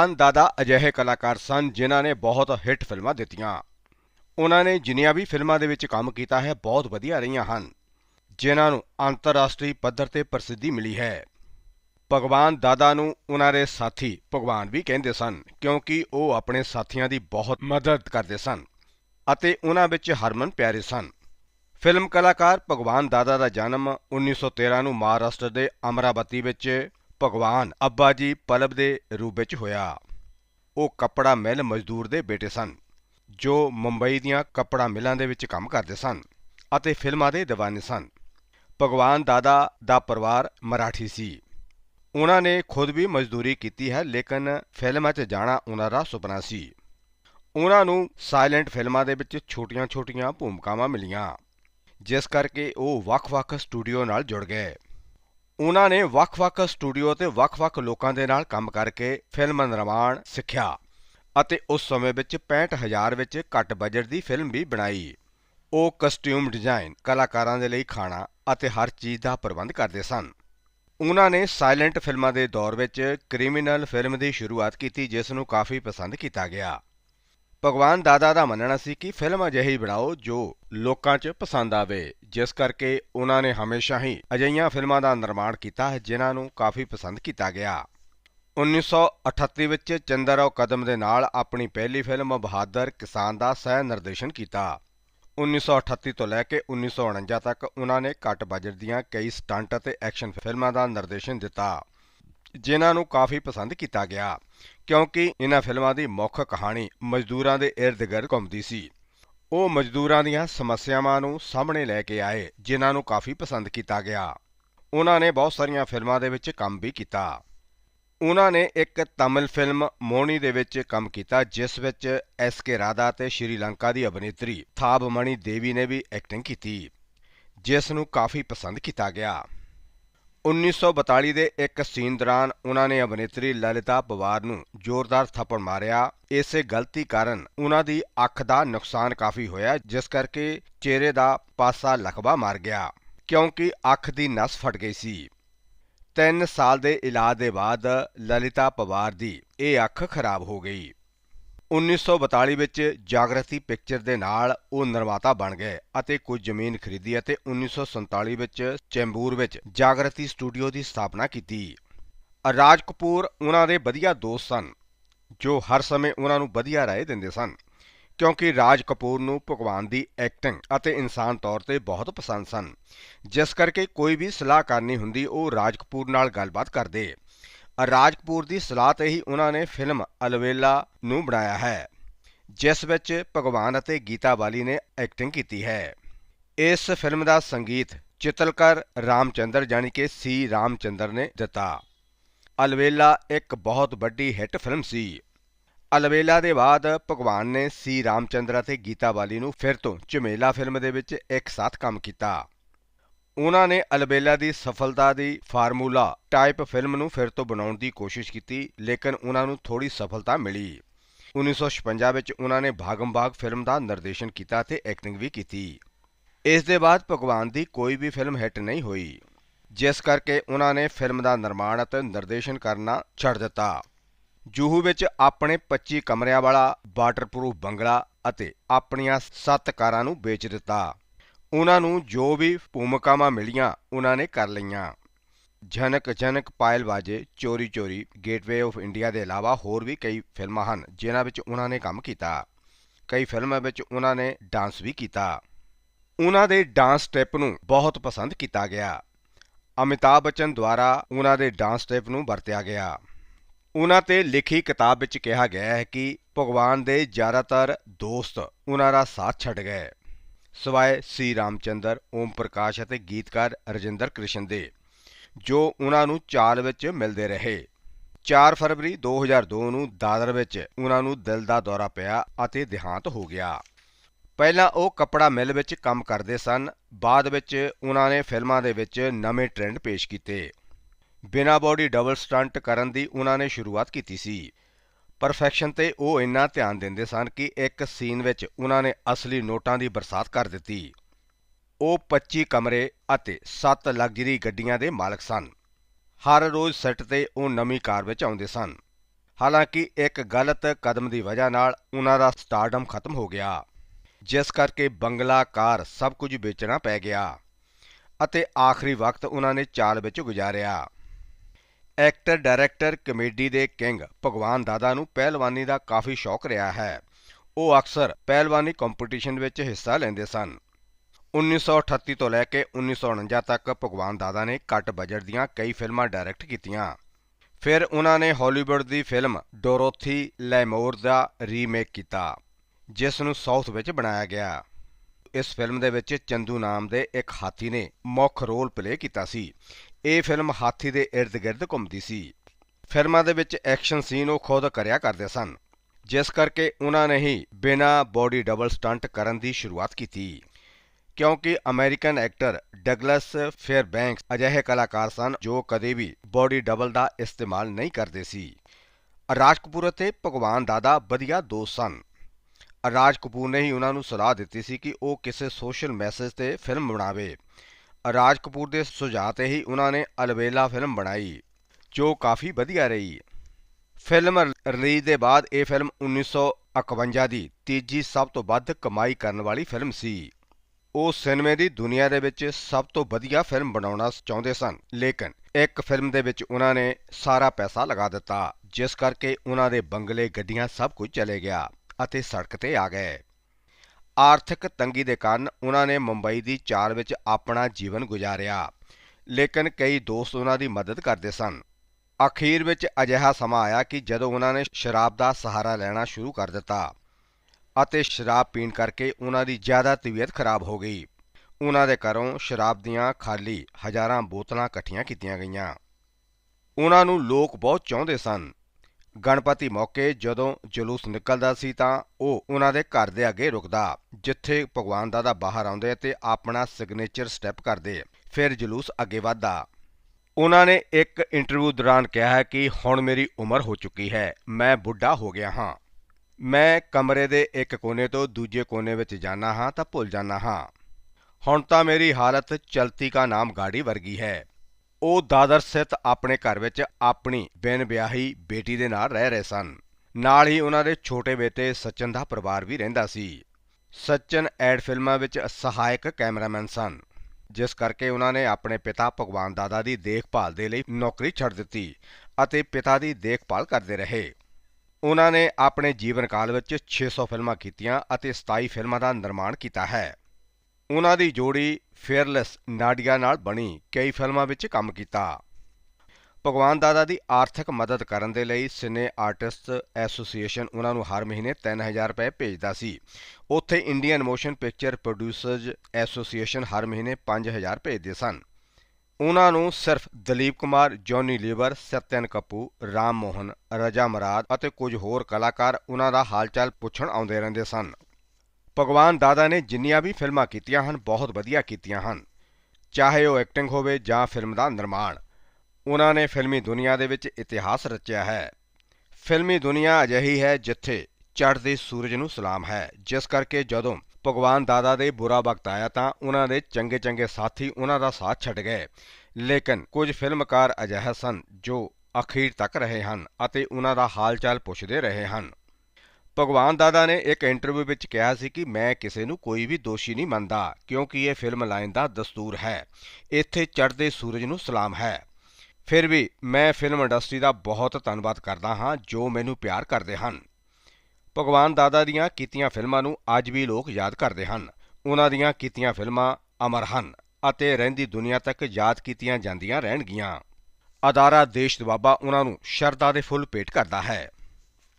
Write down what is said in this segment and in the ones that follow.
ਭਗਵਾਨ ਦਾਦਾ ਅਜਿਹੇ ਕਲਾਕਾਰ ਸਨ ਜਿਨ੍ਹਾਂ ਨੇ ਬਹੁਤ ਹਿੱਟ ਫਿਲਮਾਂ ਦਿੱਤੀਆਂ। ਉਹਨਾਂ ਨੇ ਜਿੰਨੀਆਂ ਵੀ ਫਿਲਮਾਂ ਦੇ ਵਿੱਚ ਕੰਮ ਕੀਤਾ ਹੈ, ਬਹੁਤ ਵਧੀਆ ਰਹੀਆਂ ਹਨ, ਜਿਨ੍ਹਾਂ ਨੂੰ ਅੰਤਰਰਾਸ਼ਟਰੀ ਪੱਧਰ ਤੇ ਪ੍ਰਸਿੱਧੀ ਮਿਲੀ ਹੈ। ਭਗਵਾਨ ਦਾਦਾ ਨੂੰ ਉਹਨਾਂ ਦੇ ਸਾਥੀ ਭਗਵਾਨ ਵੀ ਕਹਿੰਦੇ ਸਨ, ਕਿਉਂਕਿ ਉਹ ਆਪਣੇ ਸਾਥੀਆਂ ਦੀ ਬਹੁਤ ਮਦਦ ਕਰਦੇ ਸਨ ਅਤੇ ਉਹਨਾਂ ਵਿੱਚ ਹਰਮਨ ਪਿਆਰੇ ਸਨ। ਫਿਲਮ ਕਲਾਕਾਰ ਭਗਵਾਨ ਦਾਦਾ ਦਾ ਜਨਮ 1913 ਨੂੰ ਮਹਾਰਾਸ਼ਟਰ ਦੇ ਅਮਰਾਵਤੀ ਵਿੱਚ ਭਗਵਾਨ ਅੱਬਾ ਜੀ ਪਲਬ ਦੇ ਰੂਪ ਵਿੱਚ ਹੋਇਆ। ਉਹ ਕੱਪੜਾ ਮਿਲ ਮਜ਼ਦੂਰ ਦੇ ਬੇਟੇ ਸਨ, ਜੋ ਮੁੰਬਈ ਦੀਆਂ ਕੱਪੜਾ ਮਿਲਾਂ ਦੇ ਵਿੱਚ ਕੰਮ ਕਰਦੇ ਸਨ ਅਤੇ ਫਿਲਮਾਂ ਦੇ ਦੀਵਾਨੇ ਸਨ। ਭਗਵਾਨ ਦਾਦਾ ਦਾ ਪਰਿਵਾਰ ਮਰਾਠੀ ਸੀ। ਉਹਨਾਂ ਨੇ ਖੁਦ ਵੀ ਮਜ਼ਦੂਰੀ ਕੀਤੀ ਹੈ, ਲੇਕਿਨ ਫਿਲਮਾਂ 'ਚ ਜਾਣਾ ਉਹਨਾਂ ਦਾ ਸੁਪਨਾ ਸੀ। ਉਹਨਾਂ ਨੂੰ ਸਾਇਲੈਂਟ ਫਿਲਮਾਂ ਦੇ ਵਿੱਚ ਛੋਟੀਆਂ-ਛੋਟੀਆਂ ਭੂਮਿਕਾਵਾਂ ਮਿਲੀਆਂ, ਜਿਸ ਕਰਕੇ ਉਹ ਵੱਖ-ਵੱਖ ਸਟੂਡੀਓ ਨਾਲ ਜੁੜ ਗਏ। ਉਹਨਾਂ ਨੇ ਵੱਖ-ਵੱਖ ਸਟੂਡੀਓ ਤੇ ਵੱਖ-ਵੱਖ ਲੋਕਾਂ ਦੇ ਨਾਲ ਕੰਮ ਕਰਕੇ ਫਿਲਮ ਨਿਰਮਾਣ ਸਿੱਖਿਆ ਅਤੇ ਉਸ ਸਮੇਂ ਵਿੱਚ 65000 ਵਿੱਚ ਘੱਟ ਬਜਟ ਦੀ ਫਿਲਮ ਵੀ ਬਣਾਈ। ਉਹ ਕਸਟਿਊਮ ਡਿਜ਼ਾਈਨ ਕਲਾਕਾਰਾਂ ਦੇ ਲਈ ਖਾਣਾ ਅਤੇ ਹਰ ਚੀਜ਼ ਦਾ ਪ੍ਰਬੰਧ ਕਰਦੇ ਸਨ। ਉਹਨਾਂ ਨੇ ਸਾਇਲੈਂਟ ਫਿਲਮਾਂ ਦੇ ਦੌਰ ਵਿੱਚ ਕ੍ਰਿਮੀਨਲ ਫਿਲਮ ਦੀ ਸ਼ੁਰੂਆਤ ਕੀਤੀ, ਜਿਸ ਨੂੰ ਕਾਫੀ ਪਸੰਦ ਕੀਤਾ ਗਿਆ। ਭਗਵਾਨ ਦਾਦਾ ਦਾ ਮੰਨਣਾ ਸੀ ਕਿ ਫਿਲਮ ਅਜਿਹੀ ਬਣਾਓ ਜੋ ਲੋਕਾਂ 'ਚ ਪਸੰਦ ਆਵੇ। ਜਿਸ ਕਰਕੇ ਉਹਨਾਂ ਨੇ ਹਮੇਸ਼ਾ ਹੀ ਅਜਿਹੀਆਂ ਫਿਲਮਾਂ ਦਾ ਨਿਰਮਾਣ ਕੀਤਾ ਹੈ ਜਿਨ੍ਹਾਂ ਨੂੰ ਕਾਫੀ ਪਸੰਦ ਕੀਤਾ ਗਿਆ। 1938 ਵਿੱਚ ਚੰਦਰਰਾਓ ਕਦਮ ਦੇ ਨਾਲ ਆਪਣੀ ਪਹਿਲੀ ਫਿਲਮ ਬਹਾਦਰ ਕਿਸਾਨ ਦਾ ਸਹਿ ਨਿਰਦੇਸ਼ਨ ਕੀਤਾ। 1938 ਤੋਂ ਲੈ ਕੇ 1949 ਤੱਕ ਉਹਨਾਂ ਨੇ ਘੱਟ ਬਜਟ ਦੀਆਂ ਕਈ ਸਟੰਟ ਅਤੇ ਐਕਸ਼ਨ ਫਿਲਮਾਂ ਦਾ ਨਿਰਦੇਸ਼ਨ ਦਿੱਤਾ। ਜਿਨ੍ਹਾਂ ਨੂੰ ਕਾਫੀ ਪਸੰਦ ਕੀਤਾ ਗਿਆ, ਕਿਉਂਕਿ ਇਹਨਾਂ ਫਿਲਮਾਂ ਦੀ ਮੁੱਖ ਕਹਾਣੀ ਮਜ਼ਦੂਰਾਂ ਦੇ ਇਰਦ-ਗਿਰਦ ਘੁੰਮਦੀ ਸੀ। ਉਹ ਮਜ਼ਦੂਰਾਂ ਦੀਆਂ ਸਮੱਸਿਆਵਾਂ ਨੂੰ ਸਾਹਮਣੇ ਲੈ ਕੇ ਆਏ, ਜਿਨ੍ਹਾਂ ਨੂੰ ਕਾਫੀ ਪਸੰਦ ਕੀਤਾ ਗਿਆ। ਉਹਨਾਂ ਨੇ ਬਹੁਤ ਸਾਰੀਆਂ ਫਿਲਮਾਂ ਦੇ ਵਿੱਚ ਕੰਮ ਵੀ ਕੀਤਾ। ਉਹਨਾਂ ਨੇ ਇੱਕ ਤਾਮਿਲ ਫਿਲਮ ਮੋਣੀ ਦੇ ਵਿੱਚ ਕੰਮ ਕੀਤਾ, ਜਿਸ ਵਿੱਚ ਐਸ ਕੇ ਰਾਧਾ ਤੇ ਸ਼੍ਰੀਲੰਕਾ ਦੀ ਅਭਿਨੇਤਰੀ ਥਾਬਮਣੀ ਦੇਵੀ ਨੇ ਵੀ ਐਕਟਿੰਗ ਕੀਤੀ, ਜਿਸ ਨੂੰ ਕਾਫੀ ਪਸੰਦ ਕੀਤਾ ਗਿਆ। 1942 ਦੇ ਇੱਕ ਸੀਨ ਦੌਰਾਨ ਉਹਨਾਂ ਨੇ ਅਭਿਨੇਤਰੀ ਲਲਿਤਾ ਪਵਾਰ ਨੂੰ ਜ਼ੋਰਦਾਰ ਥੱਪੜ ਮਾਰਿਆ। ਇਸੇ ਗਲਤੀ ਕਾਰਨ ਉਹਨਾਂ ਦੀ ਅੱਖ ਦਾ ਨੁਕਸਾਨ ਕਾਫੀ ਹੋਇਆ, ਜਿਸ ਕਰਕੇ ਚਿਹਰੇ ਦਾ ਪਾਸਾ ਲਖਵਾ ਮਾਰ ਗਿਆ, ਕਿਉਂਕਿ ਅੱਖ ਦੀ ਨਸ ਫਟ ਗਈ ਸੀ। 3 ਸਾਲ ਦੇ ਇਲਾਜ ਦੇ ਬਾਅਦ ਲਲਿਤਾ ਪਵਾਰ ਦੀ ਇਹ ਅੱਖ ਖਰਾਬ ਹੋ ਗਈ। 1942 ਵਿੱਚ ਜਾਗਰਤੀ ਪਿਕਚਰ ਦੇ ਨਾਲ ਉਹ ਨਿਰਮਾਤਾ ਬਣ ਗਏ ਅਤੇ ਕੁਝ ਜ਼ਮੀਨ ਖਰੀਦੀ ਅਤੇ 1947 ਵਿੱਚ ਚੈਂਬੂਰ ਵਿੱਚ ਜਾਗਰਤੀ ਸਟੂਡੀਓ ਦੀ ਸਥਾਪਨਾ ਕੀਤੀ। ਰਾਜ ਕਪੂਰ ਉਹਨਾਂ ਦੇ ਵਧੀਆ ਦੋਸਤ ਸਨ, ਜੋ ਹਰ ਸਮੇਂ ਉਹਨਾਂ ਨੂੰ ਵਧੀਆ ਰਾਏ ਦਿੰਦੇ ਸਨ, ਕਿਉਂਕਿ ਰਾਜ ਕਪੂਰ ਨੂੰ ਭਗਵਾਨ ਦੀ ਐਕਟਿੰਗ ਅਤੇ ਇਨਸਾਨ ਤੌਰ ਤੇ ਬਹੁਤ ਪਸੰਦ ਸਨ। ਜਿਸ ਕਰਕੇ ਕੋਈ ਵੀ ਸਲਾਹ ਕਰਨੀ ਹੁੰਦੀ, ਉਹ ਰਾਜ ਕਪੂਰ ਨਾਲ ਗੱਲਬਾਤ ਕਰਦੇ। ਰਾਜ ਕਪੂਰ ਦੀ ਸਲਾਹ ਤੇ ਹੀ ਉਹਨਾਂ ਨੇ ਫਿਲਮ ਅਲਵੇਲਾ ਨੂੰ ਬਣਾਇਆ ਹੈ, ਜਿਸ ਵਿੱਚ ਭਗਵਾਨ ਅਤੇ ਗੀਤਾ ਬਾਲੀ ਨੇ ਐਕਟਿੰਗ ਕੀਤੀ ਹੈ। ਇਸ ਫਿਲਮ ਦਾ ਸੰਗੀਤ ਚਿਤਲਕਰ ਰਾਮਚੰਦਰ ਜਾਨੀ ਕਿ ਸੀ ਰਾਮਚੰਦਰ ਨੇ ਦਿੱਤਾ। ਅਲਵੇਲਾ ਇੱਕ ਬਹੁਤ ਵੱਡੀ ਹਿੱਟ ਫਿਲਮ ਸੀ। ਅਲਵੇਲਾ ਦੇ ਬਾਅਦ ਭਗਵਾਨ ਨੇ ਸੀ ਰਾਮਚੰਦਰ ਅਤੇ ਗੀਤਾ ਬਾਲੀ ਨੂੰ ਫਿਰ ਤੋਂ ਝਮੇਲਾ ਫਿਲਮ ਦੇ ਵਿੱਚ ਇੱਕ ਸਾਥ ਕੰਮ ਕੀਤਾ। ਉਹਨਾਂ ਨੇ ਅਲਬੇਲਾ ਦੀ ਸਫਲਤਾ ਦੀ ਫਾਰਮੂਲਾ ਟਾਈਪ ਫਿਲਮ ਨੂੰ ਫਿਰ ਤੋਂ ਬਣਾਉਣ ਦੀ ਕੋਸ਼ਿਸ਼ ਕੀਤੀ, ਲੇਕਿਨ ਉਹਨਾਂ ਨੂੰ ਥੋੜੀ ਸਫਲਤਾ ਮਿਲੀ। 1956 ਵਿੱਚ ਉਹਨਾਂ ਨੇ ਭਾਗਮ ਭਾਗ ਫਿਲਮ ਦਾ ਨਿਰਦੇਸ਼ਨ ਕੀਤਾ ਤੇ ਐਕਟਿੰਗ ਵੀ ਕੀਤੀ। ਇਸ ਦੇ ਬਾਅਦ ਭਗਵਾਨ ਦੀ ਕੋਈ ਵੀ ਫਿਲਮ ਹਿੱਟ ਨਹੀਂ ਹੋਈ। ਜਿਸ ਕਰਕੇ ਉਹਨਾਂ ਨੇ ਫਿਲਮ ਦਾ ਨਿਰਮਾਣ ਅਤੇ ਨਿਰਦੇਸ਼ਨ ਕਰਨਾ ਛੱਡ ਦਿੱਤਾ। ਜੂਹੂ ਵਿੱਚ ਆਪਣੇ 25 ਕਮਰਿਆਂ ਵਾਲਾ ਵਾਟਰਪ੍ਰੂਫ ਬੰਗਲਾ ਅਤੇ ਆਪਣੀਆਂ 7 ਕਾਰਾਂ ਨੂੰ ਵੇਚ ਦਿੱਤਾ। ਉਹਨਾਂ ਨੂੰ ਜੋ ਵੀ ਭੂਮਿਕਾਵਾਂ ਮਿਲੀਆਂ, ਉਹਨਾਂ ਨੇ ਕਰ ਲਈਆਂ। ਜਨਕ ਜਨਕ ਪਾਇਲ ਬਾਜੇ ਚੋਰੀ ਚੋਰੀ ਗੇਟਵੇ ਆਫ ਇੰਡੀਆ ਦੇ ਇਲਾਵਾ ਹੋਰ ਵੀ ਕਈ ਫਿਲਮਾਂ ਹਨ, ਜਿਨ੍ਹਾਂ ਵਿੱਚ ਉਹਨਾਂ ਨੇ ਕੰਮ ਕੀਤਾ। ਕਈ ਫਿਲਮਾਂ ਵਿੱਚ ਉਹਨਾਂ ਨੇ ਡਾਂਸ ਵੀ ਕੀਤਾ। ਉਹਨਾਂ ਦੇ ਡਾਂਸ ਸਟੈਪ ਨੂੰ ਬਹੁਤ ਪਸੰਦ ਕੀਤਾ ਗਿਆ। ਅਮਿਤਾਭ ਬਚਨ ਦੁਆਰਾ ਉਹਨਾਂ ਦੇ ਡਾਂਸ ਸਟੈਪ ਨੂੰ ਵਰਤਿਆ ਗਿਆ। ਉਹਨਾਂ ਤੇ ਲਿਖੀ ਕਿਤਾਬ ਵਿੱਚ ਕਿਹਾ ਗਿਆ ਹੈ ਕਿ ਭਗਵਾਨ ਦੇ ਜ਼ਿਆਦਾਤਰ ਦੋਸਤ ਉਹਨਾਂ ਦਾ ਸਾਥ ਛੱਡ ਗਏ। ਸਵਾਏ ਸੀ ਰਾਮਚੰਦਰ, ਓਮ ਪ੍ਰਕਾਸ਼ ਅਤੇ ਗੀਤਕਾਰ ਰਜਿੰਦਰ ਕ੍ਰਿਸ਼ਨ ਦੇ, ਜੋ ਉਹਨਾਂ ਨੂੰ ਚਾਲ ਵਿੱਚ ਮਿਲਦੇ ਰਹੇ। 4 ਫਰਵਰੀ 2002 ਨੂੰ ਦਾਦਰ ਵਿੱਚ ਉਹਨਾਂ ਨੂੰ ਦਿਲ ਦਾ ਦੌਰਾ ਪਿਆ ਅਤੇ ਦੇਹਾਂਤ ਹੋ ਗਿਆ। ਪਹਿਲਾਂ ਉਹ ਕੱਪੜਾ ਮਿਲ ਵਿੱਚ ਕੰਮ ਕਰਦੇ ਸਨ, ਬਾਅਦ ਵਿੱਚ ਉਹਨਾਂ ਨੇ ਫਿਲਮਾਂ ਦੇ ਵਿੱਚ ਨਵੇਂ ਟ੍ਰੈਂਡ ਪੇਸ਼ ਕੀਤੇ। ਬਿਨਾ ਬੋਡੀ ਡਬਲ ਸਟੰਟ ਕਰਨ ਦੀ ਉਹਨਾਂ ਨੇ ਸ਼ੁਰੂਆਤ ਕੀਤੀ ਸੀ। ਪਰਫੈਕਸ਼ਨ ਤੇ ਉਹ ਇੰਨਾ ਧਿਆਨ ਦਿੰਦੇ ਸਨ ਕਿ ਇੱਕ ਸੀਨ ਵਿੱਚ ਉਹਨਾਂ ਨੇ ਅਸਲੀ ਨੋਟਾਂ ਦੀ ਬਰਸਾਤ ਕਰ ਦਿੱਤੀ। ਉਹ 25 ਕਮਰੇ ਅਤੇ 7 ਲਗਜ਼ਰੀ ਗੱਡੀਆਂ ਦੇ ਮਾਲਕ ਸਨ। ਹਰ ਰੋਜ਼ ਸੈੱਟ ਤੇ ਉਹ ਨਵੀਂ ਕਾਰ ਵਿੱਚ ਆਉਂਦੇ ਸਨ। ਹਾਲਾਂਕਿ ਇੱਕ ਗਲਤ ਕਦਮ ਦੀ ਵਜ੍ਹਾ ਨਾਲ ਉਹਨਾਂ ਦਾ ਸਟਾਰਡਮ ਖਤਮ ਹੋ ਗਿਆ। ਜਿਸ ਕਰਕੇ ਬੰਗਲਾ ਕਾਰ ਸਭ ਕੁਝ ਵੇਚਣਾ ਪੈ ਗਿਆ ਅਤੇ ਆਖਰੀ ਵਕਤ ਉਹਨਾਂ ਨੇ ਚਾਲ ਵਿੱਚ ਗੁਜ਼ਾਰਿਆ। ਐਕਟਰ, ਡਾਇਰੈਕਟਰ, ਕਮੇਡੀ ਦੇ ਕਿੰਗ ਭਗਵਾਨ ਦਾਦਾ ਨੂੰ ਪਹਿਲਵਾਨੀ ਦਾ ਕਾਫੀ ਸ਼ੌਕ ਰਿਹਾ ਹੈ। ਉਹ ਅਕਸਰ ਪਹਿਲਵਾਨੀ ਕੰਪੀਟੀਸ਼ਨ ਵਿੱਚ ਹਿੱਸਾ ਲੈਂਦੇ ਸਨ। 1938 ਤੋਂ ਲੈ ਕੇ 1949 ਤੱਕ ਭਗਵਾਨ ਦਾਦਾ ਨੇ ਘੱਟ ਬਜਟ ਦੀਆਂ ਕਈ ਫਿਲਮਾਂ ਡਾਇਰੈਕਟ ਕੀਤੀਆਂ। ਫਿਰ ਉਹਨਾਂ ਨੇ ਹਾਲੀਵੁੱਡ ਦੀ ਫਿਲਮ ਡੋਰੋਥੀ ਲੈਮੋਰ ਦਾ ਰੀਮੇਕ ਕੀਤਾ, ਜਿਸ ਨੂੰ ਸਾਊਥ ਵਿੱਚ ਬਣਾਇਆ ਗਿਆ। ਇਸ ਫਿਲਮ ਦੇ ਵਿੱਚ ਚੰਦੂ ਨਾਮ ਦੇ ਇੱਕ ਹਾਥੀ ਨੇ ਮੁੱਖ ਰੋਲ ਪਲੇ ਕੀਤਾ ਸੀ। ਇਹ ਫਿਲਮ ਹਾਥੀ ਦੇ ਇਰਦ-ਗਿਰਦ ਘੁੰਮਦੀ ਸੀ। ਫਿਲਮਾਂ ਦੇ ਵਿੱਚ ਐਕਸ਼ਨ ਸੀਨ ਉਹ ਖੁਦ ਕਰਿਆ ਕਰਦੇ ਸਨ। ਜਿਸ ਕਰਕੇ ਉਹਨਾਂ ਨੇ ਹੀ ਬਿਨਾਂ ਬੋਡੀ ਡਬਲ ਸਟੰਟ ਕਰਨ ਦੀ ਸ਼ੁਰੂਆਤ ਕੀਤੀ। ਕਿਉਂਕਿ ਅਮਰੀਕਨ ਐਕਟਰ ਡਗਲਸ ਫੇਅਰਬੈਂਕਸ ਅਜਿਹੇ ਕਲਾਕਾਰ ਸਨ ਜੋ ਕਦੇ ਵੀ ਬੋਡੀ ਡਬਲ ਦਾ ਇਸਤੇਮਾਲ ਨਹੀਂ ਕਰਦੇ ਸੀ। ਰਾਜ ਕਪੂਰ ਅਤੇ ਭਗਵਾਨ ਦਾਦਾ ਵਧੀਆ ਦੋਸਤ ਸਨ। ਰਾਜ ਕਪੂਰ ਨੇ ਹੀ ਉਹਨਾਂ ਨੂੰ ਸਲਾਹ ਦਿੱਤੀ ਸੀ ਕਿ ਉਹ ਕਿਸੇ ਸੋਸ਼ਲ ਮੈਸੇਜ ਤੇ ਫਿਲਮ ਬਣਾਵੇ। ਰਾਜ ਕਪੂਰ ਦੇ ਸੁਝਾਅ ਤੇ ਹੀ ਉਹਨਾਂ ਨੇ ਅਲਵੇਲਾ ਫਿਲਮ ਬਣਾਈ, ਜੋ ਕਾਫੀ ਵਧੀਆ ਰਹੀ। ਫਿਲਮ ਰਿਲੀਜ਼ ਦੇ ਬਾਅਦ ਇਹ ਫਿਲਮ 1951 ਦੀ ਤੀਜੀ ਸਭ ਤੋਂ ਵੱਧ ਕਮਾਈ ਕਰਨ ਵਾਲੀ ਫਿਲਮ ਸੀ। ਉਹ ਸਿਨੇਮੇ ਦੀ ਦੁਨੀਆ ਦੇ ਵਿੱਚ ਸਭ ਤੋਂ ਵਧੀਆ ਫਿਲਮ ਬਣਾਉਣਾ ਚਾਹੁੰਦੇ ਸਨ, ਲੇਕਿਨ ਇੱਕ ਫਿਲਮ ਦੇ ਵਿੱਚ ਉਹਨਾਂ ਨੇ ਸਾਰਾ ਪੈਸਾ ਲਗਾ ਦਿੱਤਾ, ਜਿਸ ਕਰਕੇ ਉਹਨਾਂ ਦੇ ਬੰਗਲੇ ਗੱਡੀਆਂ ਸਭ ਕੁਝ ਚਲੇ ਗਿਆ ਅਤੇ ਸੜਕ ਤੇ ਆ ਗਏ। ਆਰਥਿਕ ਤੰਗੀ ਦੇ ਕਾਰਨ ਉਹਨਾਂ ਨੇ ਮੁੰਬਈ ਦੀ ਚਾਲ ਵਿੱਚ ਆਪਣਾ ਜੀਵਨ ਗੁਜ਼ਾਰਿਆ। ਲੇਕਿਨ ਕਈ ਦੋਸਤ ਉਹਨਾਂ ਦੀ ਮਦਦ ਕਰਦੇ ਸਨ। ਅਖੀਰ ਵਿੱਚ ਅਜਿਹਾ ਸਮਾਂ ਆਇਆ ਕਿ ਜਦੋਂ ਉਹਨਾਂ ਨੇ ਸ਼ਰਾਬ ਦਾ ਸਹਾਰਾ ਲੈਣਾ ਸ਼ੁਰੂ ਕਰ ਦਿੱਤਾ ਅਤੇ ਸ਼ਰਾਬ ਪੀਣ ਕਰਕੇ ਉਹਨਾਂ ਦੀ ਜ਼ਿਆਦਾ ਤਬੀਅਤ ਖਰਾਬ ਹੋ ਗਈ। ਉਹਨਾਂ ਦੇ ਘਰੋਂ ਸ਼ਰਾਬ ਦੀਆਂ ਖਾਲੀ ਹਜ਼ਾਰਾਂ ਬੋਤਲਾਂ ਇਕੱਠੀਆਂ ਕੀਤੀਆਂ ਗਈਆਂ। ਉਹਨਾਂ ਨੂੰ ਲੋਕ ਬਹੁਤ ਚਾਹੁੰਦੇ ਸਨ ਗਣਪਤੀ ਮੌਕੇ ਜਦੋਂ ਜਲੂਸ ਨਿਕਲਦਾ ਸੀ ਤਾਂ ਉਹ ਉਹਨਾਂ ਦੇ ਘਰ ਦੇ ਅੱਗੇ ਰੁਕਦਾ, ਜਿੱਥੇ ਭਗਵਾਨ ਦਾਦਾ ਬਾਹਰ ਆਉਂਦੇ ਤੇ ਆਪਣਾ ਸਿਗਨੇਚਰ ਸਟੈਪ ਕਰਦੇ, ਫਿਰ ਜਲੂਸ ਅੱਗੇ ਵਧਦਾ। ਉਹਨਾਂ ਨੇ ਇੱਕ ਇੰਟਰਵਿਊ ਦੌਰਾਨ ਕਿਹਾ ਹੈ ਕਿ ਹੁਣ ਮੇਰੀ ਉਮਰ ਹੋ ਚੁੱਕੀ ਹੈ, ਮੈਂ ਬੁੱਢਾ ਹੋ ਗਿਆ ਹਾਂ। ਮੈਂ ਕਮਰੇ ਦੇ ਇੱਕ ਕੋਨੇ ਤੋਂ ਦੂਜੇ ਕੋਨੇ ਵਿੱਚ ਜਾਣਾ ਹਾਂ ਤਾਂ ਭੁੱਲ ਜਾਣਾ ਹਾਂ। ਹੁਣ ਤਾਂ ਮੇਰੀ ਹਾਲਤ ਚਲਤੀ ਕਾ ਨਾਮ ਗਾੜੀ ਵਰਗੀ ਹੈ। ਉਹ ਦਾਦਰ ਸਥਿਤ ਆਪਣੇ ਘਰ ਵਿੱਚ ਆਪਣੀ ਬਿਨ ਵਿਆਹੀ ਬੇਟੀ ਦੇ ਨਾਲ ਰਹਿ ਰਹੇ ਸਨ। ਨਾਲ ਹੀ ਉਹਨਾਂ ਦੇ ਛੋਟੇ ਬੇਟੇ ਸਚਨ ਦਾ ਪਰਿਵਾਰ ਵੀ ਰਹਿੰਦਾ ਸੀ। ਸਚਨ ਐਡ ਫਿਲਮਾਂ ਵਿੱਚ ਸਹਾਇਕ ਕੈਮਰਾਮੈਨ ਸਨ, ਜਿਸ ਕਰਕੇ ਉਹਨਾਂ ਨੇ ਆਪਣੇ ਪਿਤਾ ਭਗਵਾਨ ਦਾਦਾ ਦੀ ਦੇਖਭਾਲ ਦੇ ਲਈ ਨੌਕਰੀ ਛੱਡ ਦਿੱਤੀ ਅਤੇ ਪਿਤਾ ਦੀ ਦੇਖਭਾਲ ਕਰਦੇ ਰਹੇ। ਉਹਨਾਂ ਨੇ ਆਪਣੇ ਜੀਵਨ ਕਾਲ ਵਿੱਚ 600 ਫਿਲਮਾਂ ਕੀਤੀਆਂ ਅਤੇ 27 ਫਿਲਮਾਂ ਦਾ ਨਿਰਮਾਣ ਕੀਤਾ ਹੈ। ਉਹਨਾਂ ਦੀ ਜੋੜੀ ਫੇਅਰਲੈਸ ਨਾਡੀਆ ਨਾਲ ਬਣੀ, ਕਈ ਫਿਲਮਾਂ ਵਿੱਚ ਕੰਮ ਕੀਤਾ। ਭਗਵਾਨ ਦਾਦਾ ਦੀ ਆਰਥਿਕ ਮਦਦ ਕਰਨ ਦੇ ਲਈ ਸਿਨੇ ਆਰਟਿਸਟ ਐਸੋਸੀਏਸ਼ਨ ਉਹਨਾਂ ਨੂੰ ਹਰ ਮਹੀਨੇ 3000 ਰੁਪਏ ਭੇਜਦਾ ਸੀ। ਉੱਥੇ Indian motion picture producers association ਹਰ ਮਹੀਨੇ 5000 ਭੇਜਦੇ ਸਨ। ਉਹਨਾਂ ਨੂੰ ਸਿਰਫ ਦਲੀਪ ਕੁਮਾਰ ਜੌਨੀ ਲੀਵਰ ਸਤਿਅਨ ਕਪੂ ਰਾਮ ਮੋਹਨ ਰਜਾ ਮਰਾਦ ਅਤੇ ਕੁਝ ਹੋਰ ਕਲਾਕਾਰ ਉਹਨਾਂ ਦਾ ਹਾਲਚਾਲ ਪੁੱਛਣ ਆਉਂਦੇ ਰਹਿੰਦੇ ਸਨ। ਭਗਵਾਨ ਦਾਦਾ ਨੇ ਜਿੰਨੀਆਂ ਵੀ ਫਿਲਮਾਂ ਕੀਤੀਆਂ ਹਨ, ਬਹੁਤ ਵਧੀਆ ਕੀਤੀਆਂ ਹਨ। ਚਾਹੇ ਉਹ ਐਕਟਿੰਗ ਹੋਵੇ ਜਾਂ ਫਿਲਮ ਦਾ ਨਿਰਮਾਣ, ਉਹਨਾਂ ਨੇ ਫਿਲਮੀ ਦੁਨੀਆ ਦੇ ਵਿੱਚ ਇਤਿਹਾਸ ਰਚਿਆ ਹੈ। ਫਿਲਮੀ ਦੁਨੀਆ ਅਜਿਹੀ ਹੈ ਜਿੱਥੇ ਚੜ੍ਹਦੇ ਸੂਰਜ ਨੂੰ ਸਲਾਮ ਹੈ। ਜਿਸ ਕਰਕੇ ਜਦੋਂ ਭਗਵਾਨ ਦਾਦਾ ਦੇ ਬੁਰਾ ਵਕਤ ਆਇਆ ਤਾਂ ਉਹਨਾਂ ਦੇ ਚੰਗੇ ਚੰਗੇ ਸਾਥੀ ਉਹਨਾਂ ਦਾ ਸਾਥ ਛੱਡ ਗਏ। ਲੇਕਿਨ ਕੁਝ ਫਿਲਮਕਾਰ ਅਜਿਹੇ ਸਨ ਜੋ ਅਖੀਰ ਤੱਕ ਰਹੇ ਹਨ ਅਤੇ ਉਹਨਾਂ ਦਾ ਹਾਲ-ਚਾਲ ਪੁੱਛਦੇ ਰਹੇ ਹਨ। ਭਗਵਾਨ ਦਾਦਾ ਨੇ ਇੱਕ ਇੰਟਰਵਿਊ ਵਿੱਚ ਕਿਹਾ ਸੀ ਕਿ ਮੈਂ ਕਿਸੇ ਨੂੰ ਕੋਈ ਵੀ ਦੋਸ਼ੀ ਨਹੀਂ ਮੰਨਦਾ, ਕਿਉਂਕਿ ਇਹ ਫਿਲਮ ਲਾਈਨ ਦਾ ਦਸਤੂਰ ਹੈ। ਇੱਥੇ ਚੜ੍ਹਦੇ ਸੂਰਜ ਨੂੰ ਸਲਾਮ ਹੈ। ਫਿਰ ਵੀ ਮੈਂ ਫਿਲਮ ਇੰਡਸਟਰੀ ਦਾ ਬਹੁਤ ਧੰਨਵਾਦ ਕਰਦਾ ਹਾਂ, ਜੋ ਮੈਨੂੰ ਪਿਆਰ ਕਰਦੇ ਹਨ। ਭਗਵਾਨ ਦਾਦਾ ਦੀਆਂ ਕੀਤੀਆਂ ਫਿਲਮਾਂ ਨੂੰ ਅੱਜ ਵੀ ਲੋਕ ਯਾਦ ਕਰਦੇ ਹਨ। ਉਹਨਾਂ ਦੀਆਂ ਕੀਤੀਆਂ ਫਿਲਮਾਂ ਅਮਰ ਹਨ ਅਤੇ ਰਹਿੰਦੀ ਦੁਨੀਆ ਤੱਕ ਯਾਦ ਕੀਤੀਆਂ ਜਾਂਦੀਆਂ ਰਹਿਣਗੀਆਂ। ਅਦਾਰਾ ਦੇਸ਼ ਦਵਾਬਾ ਉਹਨਾਂ ਨੂੰ ਸ਼ਰਧਾ ਦੇ ਫੁੱਲ ਭੇਟ ਕਰਦਾ ਹੈ।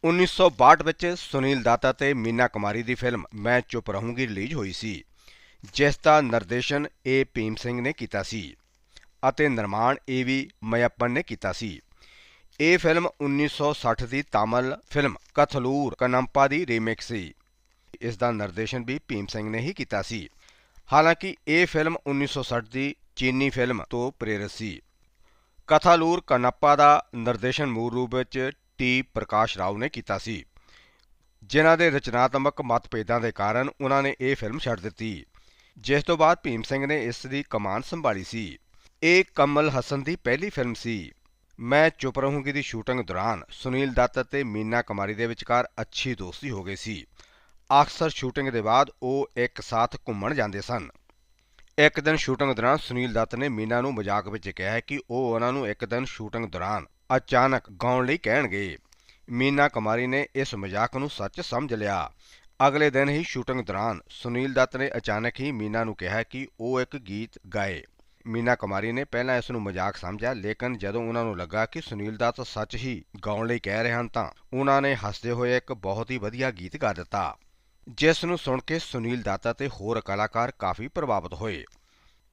1962 ਵਿੱਚ ਸੁਨੀਲ ਦਾਤਾ ਤੇ ਮੀਨਾ ਕੁਮਾਰੀ ਦੀ ਫਿਲਮ ਮੈਂ ਚੁੱਪ ਰਹੂੰਗੀ ਰਿਲੀਜ਼ ਹੋਈ ਸੀ, ਜਿਸ ਦਾ ਨਿਰਦੇਸ਼ਨ ਏ ਭੀਮ ਸਿੰਘ ਨੇ ਕੀਤਾ ਸੀ ਅਤੇ ਨਿਰਮਾਣ ਏ ਵੀ ਮਯੱਪਨ ਨੇ ਕੀਤਾ ਸੀ। ਇਹ ਫਿਲਮ 1960 ਦੀ ਤਾਮਿਲ ਫਿਲਮ ਕਥਲੂਰ ਕਨੰਪਾ ਦੀ ਰੀਮੇਕ ਸੀ। ਇਸ ਦਾ ਨਿਰਦੇਸ਼ਨ ਵੀ ਭੀਮ ਸਿੰਘ ਨੇ ਹੀ ਕੀਤਾ ਸੀ। ਹਾਲਾਂਕਿ ਇਹ ਫਿਲਮ 1960 ਦੀ ਚੀਨੀ ਫਿਲਮ ਤੋਂ ਪ੍ਰੇਰਿਤ ਸੀ। ਕਥਾਲੂਰ ਕਨੱਪਾ ਦਾ ਨਿਰਦੇਸ਼ਨ ਮੂਲ ਰੂਪ ਵਿੱਚ ਟੀ ਪ੍ਰਕਾਸ਼ ਰਾਓ ਨੇ ਕੀਤਾ ਸੀ। ਜਿਨ੍ਹਾਂ ਦੇ ਰਚਨਾਤਮਕ ਮਤਭੇਦਾਂ ਦੇ ਕਾਰਨ ਉਹਨਾਂ ਨੇ ਇਹ ਫਿਲਮ ਛੱਡ ਦਿੱਤੀ। ਜਿਸ ਤੋਂ ਬਾਅਦ ਭੀਮ ਸਿੰਘ ਨੇ ਇਸ ਦੀ ਕਮਾਨ ਸੰਭਾਲੀ ਸੀ। ਇਹ ਕਮਲ ਹਸਨ ਦੀ ਪਹਿਲੀ ਫਿਲਮ ਸੀ। ਮੈਂ ਚੁੱਪ ਰਹੂੰਗੀ ਦੀ ਸ਼ੂਟਿੰਗ ਦੌਰਾਨ ਸੁਨੀਲ ਦੱਤ ਅਤੇ ਮੀਨਾ ਕੁਮਾਰੀ ਦੇ ਵਿਚਕਾਰ ਅੱਛੀ ਦੋਸਤੀ ਹੋ ਗਈ ਸੀ। ਅਕਸਰ ਸ਼ੂਟਿੰਗ ਦੇ ਬਾਅਦ ਉਹ ਇੱਕ ਸਾਥ ਘੁੰਮਣ ਜਾਂਦੇ ਸਨ। ਇੱਕ ਦਿਨ ਸ਼ੂਟਿੰਗ ਦੌਰਾਨ ਸੁਨੀਲ ਦੱਤ ਨੇ ਮੀਨਾ ਨੂੰ ਮਜ਼ਾਕ ਵਿੱਚ ਕਿਹਾ ਕਿ ਉਹ ਉਹਨਾਂ ਨੂੰ ਇੱਕ ਦਿਨ ਸ਼ੂਟਿੰਗ ਦੌਰਾਨ ਅਚਾਨਕ ਗਾਉਣ ਲਈ ਕਹਿਣਗੇ। ਮੀਨਾ ਕੁਮਾਰੀ ਨੇ ਇਸ ਮਜ਼ਾਕ ਨੂੰ ਸੱਚ ਸਮਝ ਲਿਆ। ਅਗਲੇ ਦਿਨ ਹੀ ਸ਼ੂਟਿੰਗ ਦੌਰਾਨ ਸੁਨੀਲ ਦੱਤ ਨੇ ਅਚਾਨਕ ਹੀ ਮੀਨਾ ਨੂੰ ਕਿਹਾ ਕਿ ਉਹ ਇੱਕ ਗੀਤ ਗਾਏ। ਮੀਨਾ ਕੁਮਾਰੀ ਨੇ ਪਹਿਲਾਂ ਇਸ ਨੂੰ ਮਜ਼ਾਕ ਸਮਝਿਆ, ਲੇਕਿਨ ਜਦੋਂ ਉਹਨਾਂ ਨੂੰ ਲੱਗਾ ਕਿ ਸੁਨੀਲ ਦੱਤ ਸੱਚ ਹੀ ਗਾਉਣ ਲਈ ਕਹਿ ਰਹੇ ਹਨ ਤਾਂ ਉਹਨਾਂ ਨੇ ਹੱਸਦੇ ਹੋਏ ਇੱਕ ਬਹੁਤ ਹੀ ਵਧੀਆ ਗੀਤ ਗਾ ਦਿੱਤਾ, ਜਿਸ ਨੂੰ ਸੁਣ ਕੇ ਸੁਨੀਲ ਦੱਤ ਅਤੇ ਹੋਰ ਕਲਾਕਾਰ ਕਾਫੀ ਪ੍ਰਭਾਵਿਤ ਹੋਏ।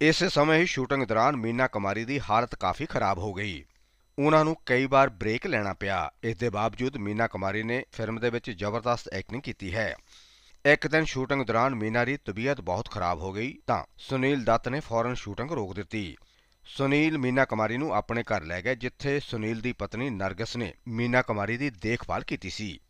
ਇਸੇ ਸਮੇਂ ਹੀ ਸ਼ੂਟਿੰਗ ਦੌਰਾਨ ਮੀਨਾ ਕੁਮਾਰੀ ਦੀ ਹਾਲਤ ਕਾਫੀ ਖਰਾਬ ਹੋ ਗਈ। ਉਹਨਾਂ ਨੂੰ ਕਈ ਵਾਰ ਬ੍ਰੇਕ ਲੈਣਾ ਪਿਆ। ਇਸ ਦੇ ਬਾਵਜੂਦ ਮੀਨਾ ਕੁਮਾਰੀ ਨੇ ਫਿਲਮ ਦੇ ਵਿੱਚ ਜ਼ਬਰਦਸਤ ਐਕਟਿੰਗ ਕੀਤੀ ਹੈ। ਇੱਕ ਦਿਨ ਸ਼ੂਟਿੰਗ ਦੌਰਾਨ ਮੀਨਾ ਦੀ ਤਬੀਅਤ ਬਹੁਤ ਖਰਾਬ ਹੋ ਗਈ ਤਾਂ ਸੁਨੀਲ ਦੱਤ ਨੇ ਫੌਰਨ ਸ਼ੂਟਿੰਗ ਰੋਕ ਦਿੱਤੀ। ਸੁਨੀਲ ਮੀਨਾ ਕੁਮਾਰੀ ਨੂੰ ਆਪਣੇ ਘਰ ਲੈ ਗਏ, ਜਿੱਥੇ ਸੁਨੀਲ ਦੀ ਪਤਨੀ ਨਰਗਸ ਨੇ ਮੀਨਾ ਕੁਮਾਰੀ ਦੀ ਦੇਖਭਾਲ ਕੀਤੀ ਸੀ।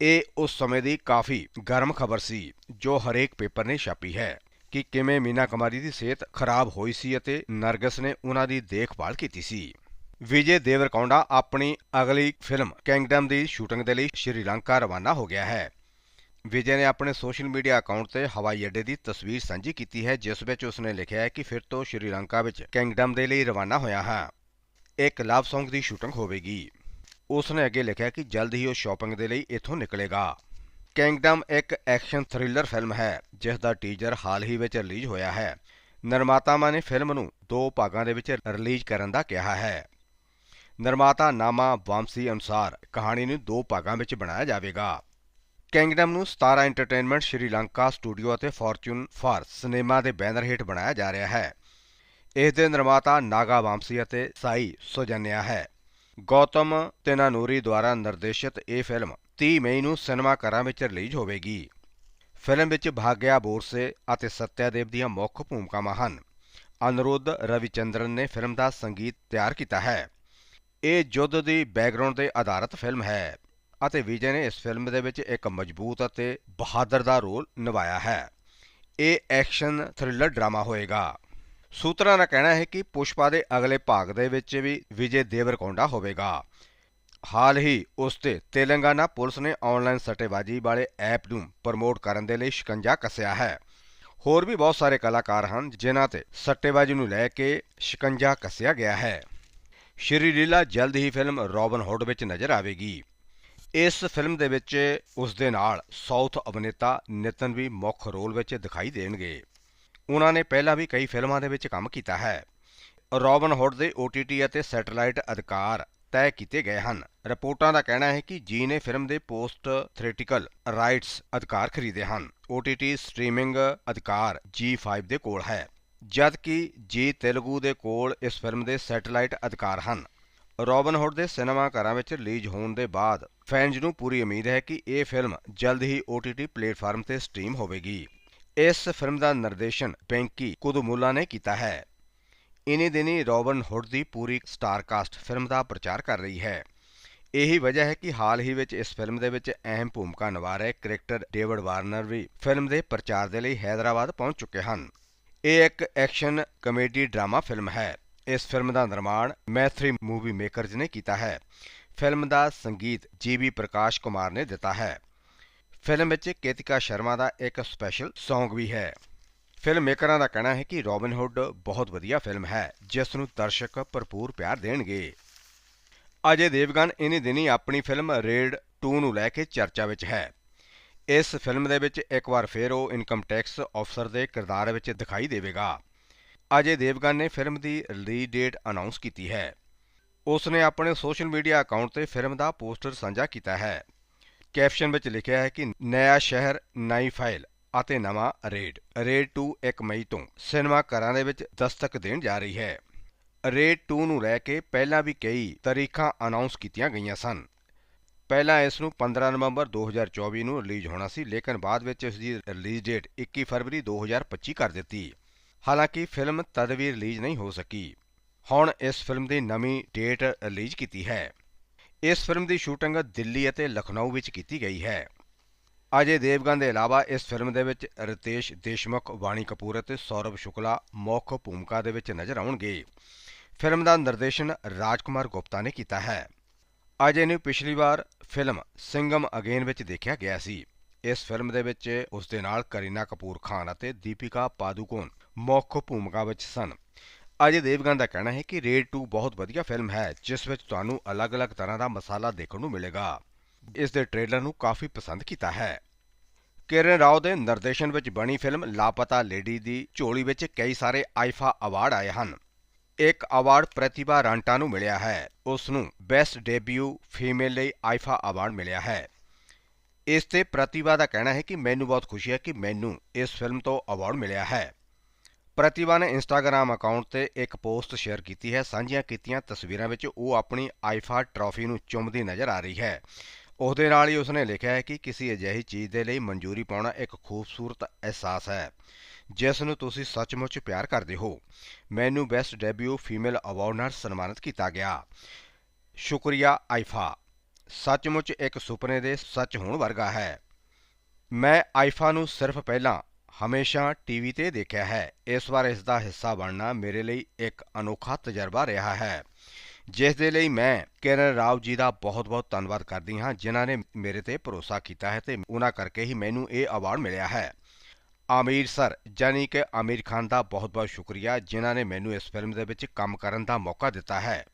ਇਹ ਉਸ ਸਮੇਂ ਦੀ ਕਾਫੀ ਗਰਮ ਖਬਰ ਸੀ, ਜੋ ਹਰੇਕ ਪੇਪਰ ਨੇ ਛਾਪੀ ਹੈ, ਕਿ ਕਿਵੇਂ ਮੀਨਾ ਕੁਮਾਰੀ ਦੀ ਸਿਹਤ ਖਰਾਬ ਹੋਈ ਸੀ ਅਤੇ ਨਰਗਸ ਨੇ ਉਹਨਾਂ ਦੀ ਦੇਖਭਾਲ ਕੀਤੀ ਸੀ। ਵਿਜੇ ਦੇਵਰਕੌਂਡਾ ਆਪਣੀ ਅਗਲੀ ਫਿਲਮ ਕਿੰਗਡਮ ਦੀ ਸ਼ੂਟਿੰਗ ਦੇ ਲਈ ਸ਼੍ਰੀਲੰਕਾ ਰਵਾਨਾ ਹੋ ਗਿਆ ਹੈ। ਵਿਜੇ ਨੇ ਆਪਣੇ ਸੋਸ਼ਲ ਮੀਡੀਆ ਅਕਾਊਂਟ ਤੇ ਹਵਾਈ ਅੱਡੇ ਦੀ ਤਸਵੀਰ ਸਾਂਝੀ ਕੀਤੀ ਹੈ, ਜਿਸ ਵਿੱਚ ਉਸਨੇ ਲਿਖਿਆ ਹੈ ਕਿ ਫਿਰ ਤੋਂ ਸ਼੍ਰੀਲੰਕਾ ਵਿੱਚ ਕਿੰਗਡਮ ਦੇ ਲਈ ਰਵਾਨਾ ਹੋਇਆ ਹਾਂ। ਇੱਕ ਲਵ Song ਦੀ ਸ਼ੂਟਿੰਗ ਹੋਵੇਗੀ। ਉਸਨੇ ਅੱਗੇ ਲਿਖਿਆ ਕਿ ਜਲਦ ਹੀ ਉਹ ਸ਼ਾਪਿੰਗ ਦੇ ਲਈ ਇੱਥੋਂ ਨਿਕਲੇਗਾ। ਕਿੰਗਡਮ ਇੱਕ ਐਕਸ਼ਨ ਥ੍ਰਿਲਰ ਫਿਲਮ ਹੈ, ਜਿਸ ਦਾ ਟੀਜ਼ਰ ਹਾਲ ਹੀ ਵਿੱਚ ਰਿਲੀਜ਼ ਹੋਇਆ ਹੈ। ਨਿਰਮਾਤਾਵਾਂ ਨੇ ਫਿਲਮ ਨੂੰ ਦੋ ਭਾਗਾਂ ਦੇ ਵਿੱਚ ਰਿਲੀਜ਼ ਕਰਨ ਦਾ ਕਿਹਾ ਹੈ। ਨਿਰਮਾਤਾ ਨਾਮਾ ਵਾਮਸੀ ਅਨੁਸਾਰ ਕਹਾਣੀ ਨੂੰ ਦੋ ਭਾਗਾਂ ਵਿੱਚ ਬਣਾਇਆ ਜਾਵੇਗਾ। ਕਿੰਗਡਮ ਨੂੰ ਸਤਾਰਾ ਐਂਟਰਟੇਨਮੈਂਟ ਸ਼੍ਰੀਲੰਕਾ ਸਟੂਡੀਓ ਅਤੇ ਫੋਰਚੂਨ ਫਾਰ ਸਿਨੇਮਾ ਦੇ ਬੈਨਰ ਹੇਠ ਬਣਾਇਆ ਜਾ ਰਿਹਾ ਹੈ। ਇਸ ਦੇ ਨਿਰਮਾਤਾ ਨਾਗਾ ਵਾਮਸੀ ਅਤੇ ਸਾਈ ਸੋਜਨਿਆ ਹੈ। ਗੌਤਮ ਤੇਨਾਨੂਰੀ ਦੁਆਰਾ ਨਿਰਦੇਸ਼ਿਤ ਇਹ ਫਿਲਮ 30 ਮਈ ਨੂੰ ਸਿਨੇਮਾ ਘਰਾਂ ਵਿੱਚ ਰਿਲੀਜ਼ ਹੋਵੇਗੀ। ਫਿਲਮ ਵਿੱਚ ਭਾਗਿਆ ਬੋਰਸੇ ਅਤੇ ਸਤਿਆਦੇਵ ਦੀਆਂ ਮੁੱਖ ਭੂਮਿਕਾਵਾਂ ਹਨ। ਅਨੁਰੁੱਧ ਰਵਿਚੰਦਰਨ ਨੇ ਫਿਲਮ ਦਾ ਸੰਗੀਤ ਤਿਆਰ ਕੀਤਾ ਹੈ। ਇਹ ਯੁੱਧ ਦੀ ਬੈਕਗ੍ਰਾਉਂਡ ਤੇ ਆਧਾਰਿਤ ਫਿਲਮ ਹੈ ਅਤੇ ਵਿਜੇ ਨੇ ਇਸ ਫਿਲਮ ਦੇ ਵਿੱਚ ਇੱਕ ਮਜ਼ਬੂਤ ਅਤੇ ਬਹਾਦਰ ਦਾ ਰੋਲ ਨਿਭਾਇਆ ਹੈ। ਇਹ ਐਕਸ਼ਨ ਥ੍ਰਿਲਰ ਡਰਾਮਾ ਹੋਏਗਾ। ਸੂਤਰਾਂ ਦਾ ਕਹਿਣਾ ਹੈ ਕਿ ਪੁਸ਼ਪਾ ਦੇ ਅਗਲੇ ਭਾਗ ਦੇ ਵਿੱਚ ਵੀ ਵਿਜੇ ਦੇਵਰਕੌਂਡਾ ਹੋਵੇਗਾ। ਹਾਲ ਹੀ ਉਸ ਤੇ ਤੇਲੰਗਾਨਾ ਪੁਲਿਸ ਨੇ ਆਨਲਾਈਨ ਸੱਟੇਬਾਜ਼ੀ ਵਾਲੇ ਐਪ ਨੂੰ ਪ੍ਰਮੋਟ ਕਰਨ ਦੇ ਲਈ ਸ਼ਿਕੰਜਾ ਕੱਸਿਆ ਹੈ। ਹੋਰ ਵੀ ਬਹੁਤ ਸਾਰੇ ਕਲਾਕਾਰ ਹਨ ਜਿਨ੍ਹਾਂ ਤੇ ਸੱਟੇਬਾਜ਼ੀ ਨੂੰ ਲੈ ਕੇ ਸ਼ਿਕੰਜਾ ਕੱਸਿਆ ਗਿਆ ਹੈ। ਸ਼੍ਰੀ ਲੀਲਾ ਜਲਦ ਹੀ ਫਿਲਮ ਰੌਬਨ ਹੁੱਡ ਵਿੱਚ ਨਜ਼ਰ ਆਵੇਗੀ। ਇਸ ਫਿਲਮ ਦੇ ਵਿੱਚ ਉਸ ਦੇ ਨਾਲ ਸਾਊਥ ਅਭਿਨੇਤਾ ਨਿਤਨ ਵੀ ਮੁੱਖ ਰੋਲ ਵਿੱਚ ਦਿਖਾਈ ਦੇਣਗੇ। ਉਹਨਾਂ ਨੇ ਪਹਿਲਾਂ ਵੀ ਕਈ ਫਿਲਮਾਂ ਦੇ ਵਿੱਚ ਕੰਮ ਕੀਤਾ ਹੈ। ਰੌਬਨ ਹੁੱਡ ਦੇ OTT ਅਤੇ ਸੈਟੇਲਾਈਟ ਅਧਿਕਾਰ ਤੈਅ ਕੀਤੇ ਗਏ ਹਨ। ਰਿਪੋਰਟਾਂ ਦਾ ਕਹਿਣਾ ਹੈ ਕਿ ਜੀ ਨੇ ਫਿਲਮ ਦੇ ਪੋਸਟ ਥੀਏਟ੍ਰਿਕਲ ਰਾਈਟਸ ਅਧਿਕਾਰ ਖਰੀਦੇ ਹਨ। OTT ਸਟ੍ਰੀਮਿੰਗ ਅਧਿਕਾਰ G5 ਦੇ ਕੋਲ ਹੈ। ਜਦਕਿ ਜੀ ਤੇਲਗੂ ਦੇ ਕੋਲ ਇਸ ਫਿਲਮ ਦੇ ਸੈਟੇਲਾਈਟ ਅਧਿਕਾਰ ਹਨ। ਰੌਬਨਹੁੱਡ ਦੇ ਸਿਨੇਮਾ ਘਰਾਂ ਵਿੱਚ ਰਿਲੀਜ਼ ਹੋਣ ਦੇ ਬਾਅਦ ਫੈਨਜ਼ ਨੂੰ ਪੂਰੀ ਉਮੀਦ ਹੈ ਕਿ ਇਹ ਫਿਲਮ ਜਲਦ ਹੀ OTT ਪਲੇਟਫਾਰਮ ਤੇ ਸਟ੍ਰੀਮ ਹੋਵੇਗੀ। ਇਸ ਫਿਲਮ ਦਾ ਨਿਰਦੇਸ਼ਨ ਪੈਂਕੀ ਕੁਦਮੁੱਲਾ ਨੇ ਕੀਤਾ ਹੈ। ਇਨੇ ਦਿਨੀ ਰੌਬਨ ਹੁੱਡ ਦੀ ਪੂਰੀ ਸਟਾਰ ਕਾਸਟ ਫਿਲਮ ਦਾ ਪ੍ਰਚਾਰ ਕਰ ਰਹੀ ਹੈ। ਇਹੀ ਵਜ੍ਹਾ ਹੈ ਕਿ ਹਾਲ ਹੀ ਵਿੱਚ ਇਸ ਫਿਲਮ ਦੇ ਵਿੱਚ ਅਹਿਮ ਭੂਮਿਕਾ ਨਿਭਾ ਰਹੇ ਕ੍ਰਿਕਟਰ ਡੇਵਿਡ ਵਾਰਨਰ ਵੀ ਫਿਲਮ ਦੇ ਪ੍ਰਚਾਰ ਦੇ ਲਈ ਹੈਦਰਾਬਾਦ ਪਹੁੰਚ ਚੁੱਕੇ ਹਨ। ਇਹ ਇੱਕ ਐਕਸ਼ਨ ਕਮੇਡੀ ਡਰਾਮਾ ਫਿਲਮ ਹੈ। ਇਸ ਫਿਲਮ ਦਾ ਨਿਰਮਾਣ ਮੈਥਰੀ ਮੂਵੀ ਮੇਕਰਜ਼ ਨੇ ਕੀਤਾ ਹੈ। ਫਿਲਮ ਦਾ ਸੰਗੀਤ ਜੀਬੀ ਪ੍ਰਕਾਸ਼ ਕੁਮਾਰ ਨੇ ਦਿੱਤਾ ਹੈ। ਫਿਲਮ ਵਿੱਚ ਕੇਤਿਕਾ ਸ਼ਰਮਾ ਦਾ ਇੱਕ ਸਪੈਸ਼ਲ Song ਵੀ ਹੈ। ਫਿਲਮ ਮੇਕਰਾਂ ਦਾ ਕਹਿਣਾ ਹੈ ਕਿ ਰੌਬਿਨ ਹੁੱਡ ਬਹੁਤ ਵਧੀਆ ਫਿਲਮ ਹੈ, ਜਿਸ ਨੂੰ ਦਰਸ਼ਕ ਭਰਪੂਰ ਪਿਆਰ ਦੇਣਗੇ। ਅਜੇ ਦੇਵਗਨ ਇਨੀ ਦਿਨੀ ਆਪਣੀ ਫਿਲਮ ਰੇਡ 2 ਨੂੰ ਲੈ ਕੇ ਚਰਚਾ ਵਿੱਚ ਹੈ। ਇਸ ਫਿਲਮ ਦੇ ਵਿੱਚ ਇੱਕ ਵਾਰ ਫੇਰ ਉਹ ਇਨਕਮ ਟੈਕਸ ਅਫਸਰ ਦੇ ਕਿਰਦਾਰ ਵਿੱਚ ਦਿਖਾਈ ਦੇਵੇਗਾ। ਅਜੇ ਦੇਵਗਨ ਨੇ ਫਿਲਮ ਦੀ ਰਿਲੀਜ਼ ਡੇਟ ਅਨਾਉਂਸ ਕੀਤੀ ਹੈ। ਉਸ ਨੇ ਆਪਣੇ ਸੋਸ਼ਲ ਮੀਡੀਆ ਅਕਾਊਂਟ ਤੇ ਫਿਲਮ ਦਾ ਪੋਸਟਰ ਸਾਂਝਾ ਕੀਤਾ ਹੈ। ਕੈਪਸ਼ਨ ਵਿੱਚ ਲਿਖਿਆ ਹੈ ਕਿ ਨਇਆ ਸ਼ਹਿਰ ਨਈ ਫਾਈਲ ਅਤੇ ਨਵਾਂ ਰੇਡ ਰੇਡ 2 1 ਮਈ ਤੋਂ ਸਿਨੇਮਾ ਘਰਾਂ ਦੇ ਵਿੱਚ ਦਸਤਕ ਦੇਣ ਜਾ ਰਹੀ ਹੈ। ਰੇਡ 2 ਨੂੰ ਲੈ ਕੇ ਪਹਿਲਾਂ ਵੀ ਕਈ ਤਾਰੀਖਾਂ ਅਨਾਉਂਸ ਕੀਤੀਆਂ ਗਈਆਂ ਸਨ। ਪਹਿਲਾਂ ਇਸ ਨੂੰ 15 ਨਵੰਬਰ 2024 ਨੂੰ ਰਿਲੀਜ਼ ਹੋਣਾ ਸੀ, ਲੇਕਿਨ ਬਾਅਦ ਵਿੱਚ ਇਸ ਦੀ ਰਿਲੀਜ਼ ਡੇਟ 21 ਫਰਵਰੀ 2025 ਕਰ ਦਿੱਤੀ। ਹਾਲਾਂਕਿ ਫਿਲਮ ਤਦ ਵੀ ਰਿਲੀਜ਼ ਨਹੀਂ ਹੋ ਸਕੀ। ਹੁਣ ਇਸ ਫਿਲਮ ਦੀ ਨਵੀਂ ਡੇਟ ਰਿਲੀਜ਼ ਕੀਤੀ ਹੈ। ਇਸ ਫਿਲਮ ਦੀ ਸ਼ੂਟਿੰਗ ਦਿੱਲੀ ਅਤੇ ਲਖਨਊ ਵਿੱਚ ਕੀਤੀ ਗਈ ਹੈ। ਅਜੇ ਦੇਵਗਨ ਦੇ ਇਲਾਵਾ ਇਸ ਫਿਲਮ ਦੇ ਵਿੱਚ ਰਿਤੇਸ਼ ਦੇਸ਼ਮੁਖ, ਵਾਣੀ ਕਪੂਰ ਅਤੇ ਸੌਰਵ ਸ਼ੁਕਲਾ ਮੁੱਖ ਭੂਮਿਕਾ ਦੇ ਵਿੱਚ ਨਜ਼ਰ ਆਉਣਗੇ। ਫਿਲਮ ਦਾ ਨਿਰਦੇਸ਼ਨ ਰਾਜਕੁਮਾਰ ਗੁਪਤਾ ਨੇ ਕੀਤਾ ਹੈ। ਅਜੇ ਨੂੰ ਪਿਛਲੀ ਵਾਰ ਫਿਲਮ ਸਿੰਗਮ ਅਗੇਨ ਵਿੱਚ ਦੇਖਿਆ ਗਿਆ ਸੀ। ਇਸ ਫਿਲਮ ਦੇ ਵਿੱਚ ਉਸ ਦੇ ਨਾਲ ਕਰੀਨਾ ਕਪੂਰ ਖਾਨ ਅਤੇ ਦੀਪਿਕਾ ਪਾਦੂਕੋਨ ਮੁੱਖ ਭੂਮਿਕਾ ਵਿੱਚ ਸਨ। ਅਜੇ ਦੇਵਗਨ ਦਾ ਕਹਿਣਾ ਹੈ ਕਿ ਰੇਡ 2 ਬਹੁਤ ਵਧੀਆ ਫਿਲਮ ਹੈ, ਜਿਸ ਵਿੱਚ ਤੁਹਾਨੂੰ ਅਲੱਗ-ਅਲੱਗ ਤਰ੍ਹਾਂ ਦਾ ਮਸਾਲਾ ਦੇਖਣ ਨੂੰ ਮਿਲੇਗਾ। ਇਸ ਦੇ ਟ੍ਰੇਲਰ ਨੂੰ ਕਾਫੀ ਪਸੰਦ ਕੀਤਾ ਹੈ। ਕਿਰਨ ਰਾਓ ਦੇ ਨਿਰਦੇਸ਼ਨ ਵਿੱਚ ਬਣੀ ਫਿਲਮ ਲਾਪਤਾ ਲੇਡੀ ਦੀ ਝੋਲੀ ਵਿੱਚ ਕਈ ਸਾਰੇ ਆਈਫਾ ਅਵਾਰਡ ਆਏ ਹਨ। ਇੱਕ ਅਵਾਰਡ ਪ੍ਰਤਿਭਾ ਰਾਂਟਾ ਨੂੰ ਮਿਲਿਆ ਹੈ। ਉਸ ਨੂੰ ਬੈਸਟ ਡੈਬਿਊ ਫੀਮੇਲ ਲਈ ਆਈਫਾ ਅਵਾਰਡ ਮਿਲਿਆ ਹੈ। ਇਸ ਤੇ ਪ੍ਰਤਿਭਾ ਦਾ ਕਹਿਣਾ ਹੈ ਕਿ ਮੈਨੂੰ ਬਹੁਤ ਖੁਸ਼ੀ ਹੈ ਕਿ ਮੈਨੂੰ ਇਸ ਫਿਲਮ ਤੋਂ ਅਵਾਰਡ ਮਿਲਿਆ ਹੈ। ਪ੍ਰਤਿਭਾ ਨੇ ਇੰਸਟਾਗ੍ਰam ਅਕਾਊਂਟ ਤੇ ਇੱਕ ਪੋਸਟ ਸ਼ੇਅਰ ਕੀਤੀ ਹੈ। ਸਾਂਝੀਆਂ ਕੀਤੀਆਂ ਤਸਵੀਰਾਂ ਵਿੱਚ ਉਹ ਆਪਣੀ ਆਈਫਾ ਟਰਾਫੀ ਨੂੰ ਚੁੰਮਦੀ ਨਜ਼ਰ ਆ ਰਹੀ ਹੈ। ਉਸ ਦੇ ਨਾਲ ਹੀ ਉਸਨੇ ਲਿਖਿਆ ਹੈ ਕਿ ਕਿਸੇ ਅਜਿਹੀ ਚੀਜ਼ ਦੇ ਲਈ ਮਨਜ਼ੂਰੀ ਪਾਉਣਾ ਇੱਕ ਖੂਬਸੂਰਤ ਅਹਿਸਾਸ ਹੈ। ਜਿਸ ਨੂੰ ਤੁਸੀਂ ਸੱਚਮੁੱਚ ਪਿਆਰ ਕਰਦੇ ਹੋ। ਮੈਨੂੰ ਬੈਸਟ ਡੈਬਿਊ ਫੀਮੇਲ ਅਵਾਰਡ ਨਾਲ ਸਨਮਾਨਿਤ ਕੀਤਾ ਗਿਆ। ਸ਼ੁਕਰੀਆ ਆਈਫਾ ਸੱਚਮੁੱਚ ਇੱਕ ਸੁਪਨੇ ਦੇ ਸੱਚ ਹੋਣ ਵਰਗਾ ਹੈ। ਮੈਂ ਆਈਫਾ ਨੂੰ ਸਿਰਫ ਪਹਿਲਾਂ ਹਮੇਸ਼ਾ ਟੀਵੀ ਤੇ ਦੇਖਿਆ ਹੈ। ਇਸ ਵਾਰ ਇਸ ਦਾ ਹਿੱਸਾ ਬਣਨਾ ਮੇਰੇ ਲਈ ਇੱਕ ਅਨੋਖਾ ਤਜਰਬਾ ਰਿਹਾ ਹੈ। ਜਿਸ ਦੇ ਲਈ ਮੈਂ ਕਿਰਨ ਰਾਓ ਜੀ ਦਾ ਬਹੁਤ-ਬਹੁਤ ਧੰਨਵਾਦ ਕਰਦੀ ਹਾਂ, ਜਿਨ੍ਹਾਂ ਨੇ ਮੇਰੇ ਤੇ ਭਰੋਸਾ ਕੀਤਾ ਹੈ ਤੇ ਉਹਨਾਂ ਕਰਕੇ ਹੀ ਮੈਨੂੰ ਇਹ ਅਵਾਰਡ ਮਿਲਿਆ ਹੈ। ਆਮੀਰ ਸਰ ਜਾਨੀ ਕਿ ਆਮੀਰ ਖਾਨ ਦਾ ਬਹੁਤ-ਬਹੁਤ ਸ਼ੁਕਰੀਆ, ਜਿਨ੍ਹਾਂ ਨੇ ਮੈਨੂੰ ਇਸ ਫਿਲਮ ਦੇ ਵਿੱਚ ਕੰਮ ਕਰਨ ਦਾ ਮੌਕਾ ਦਿੱਤਾ ਹੈ।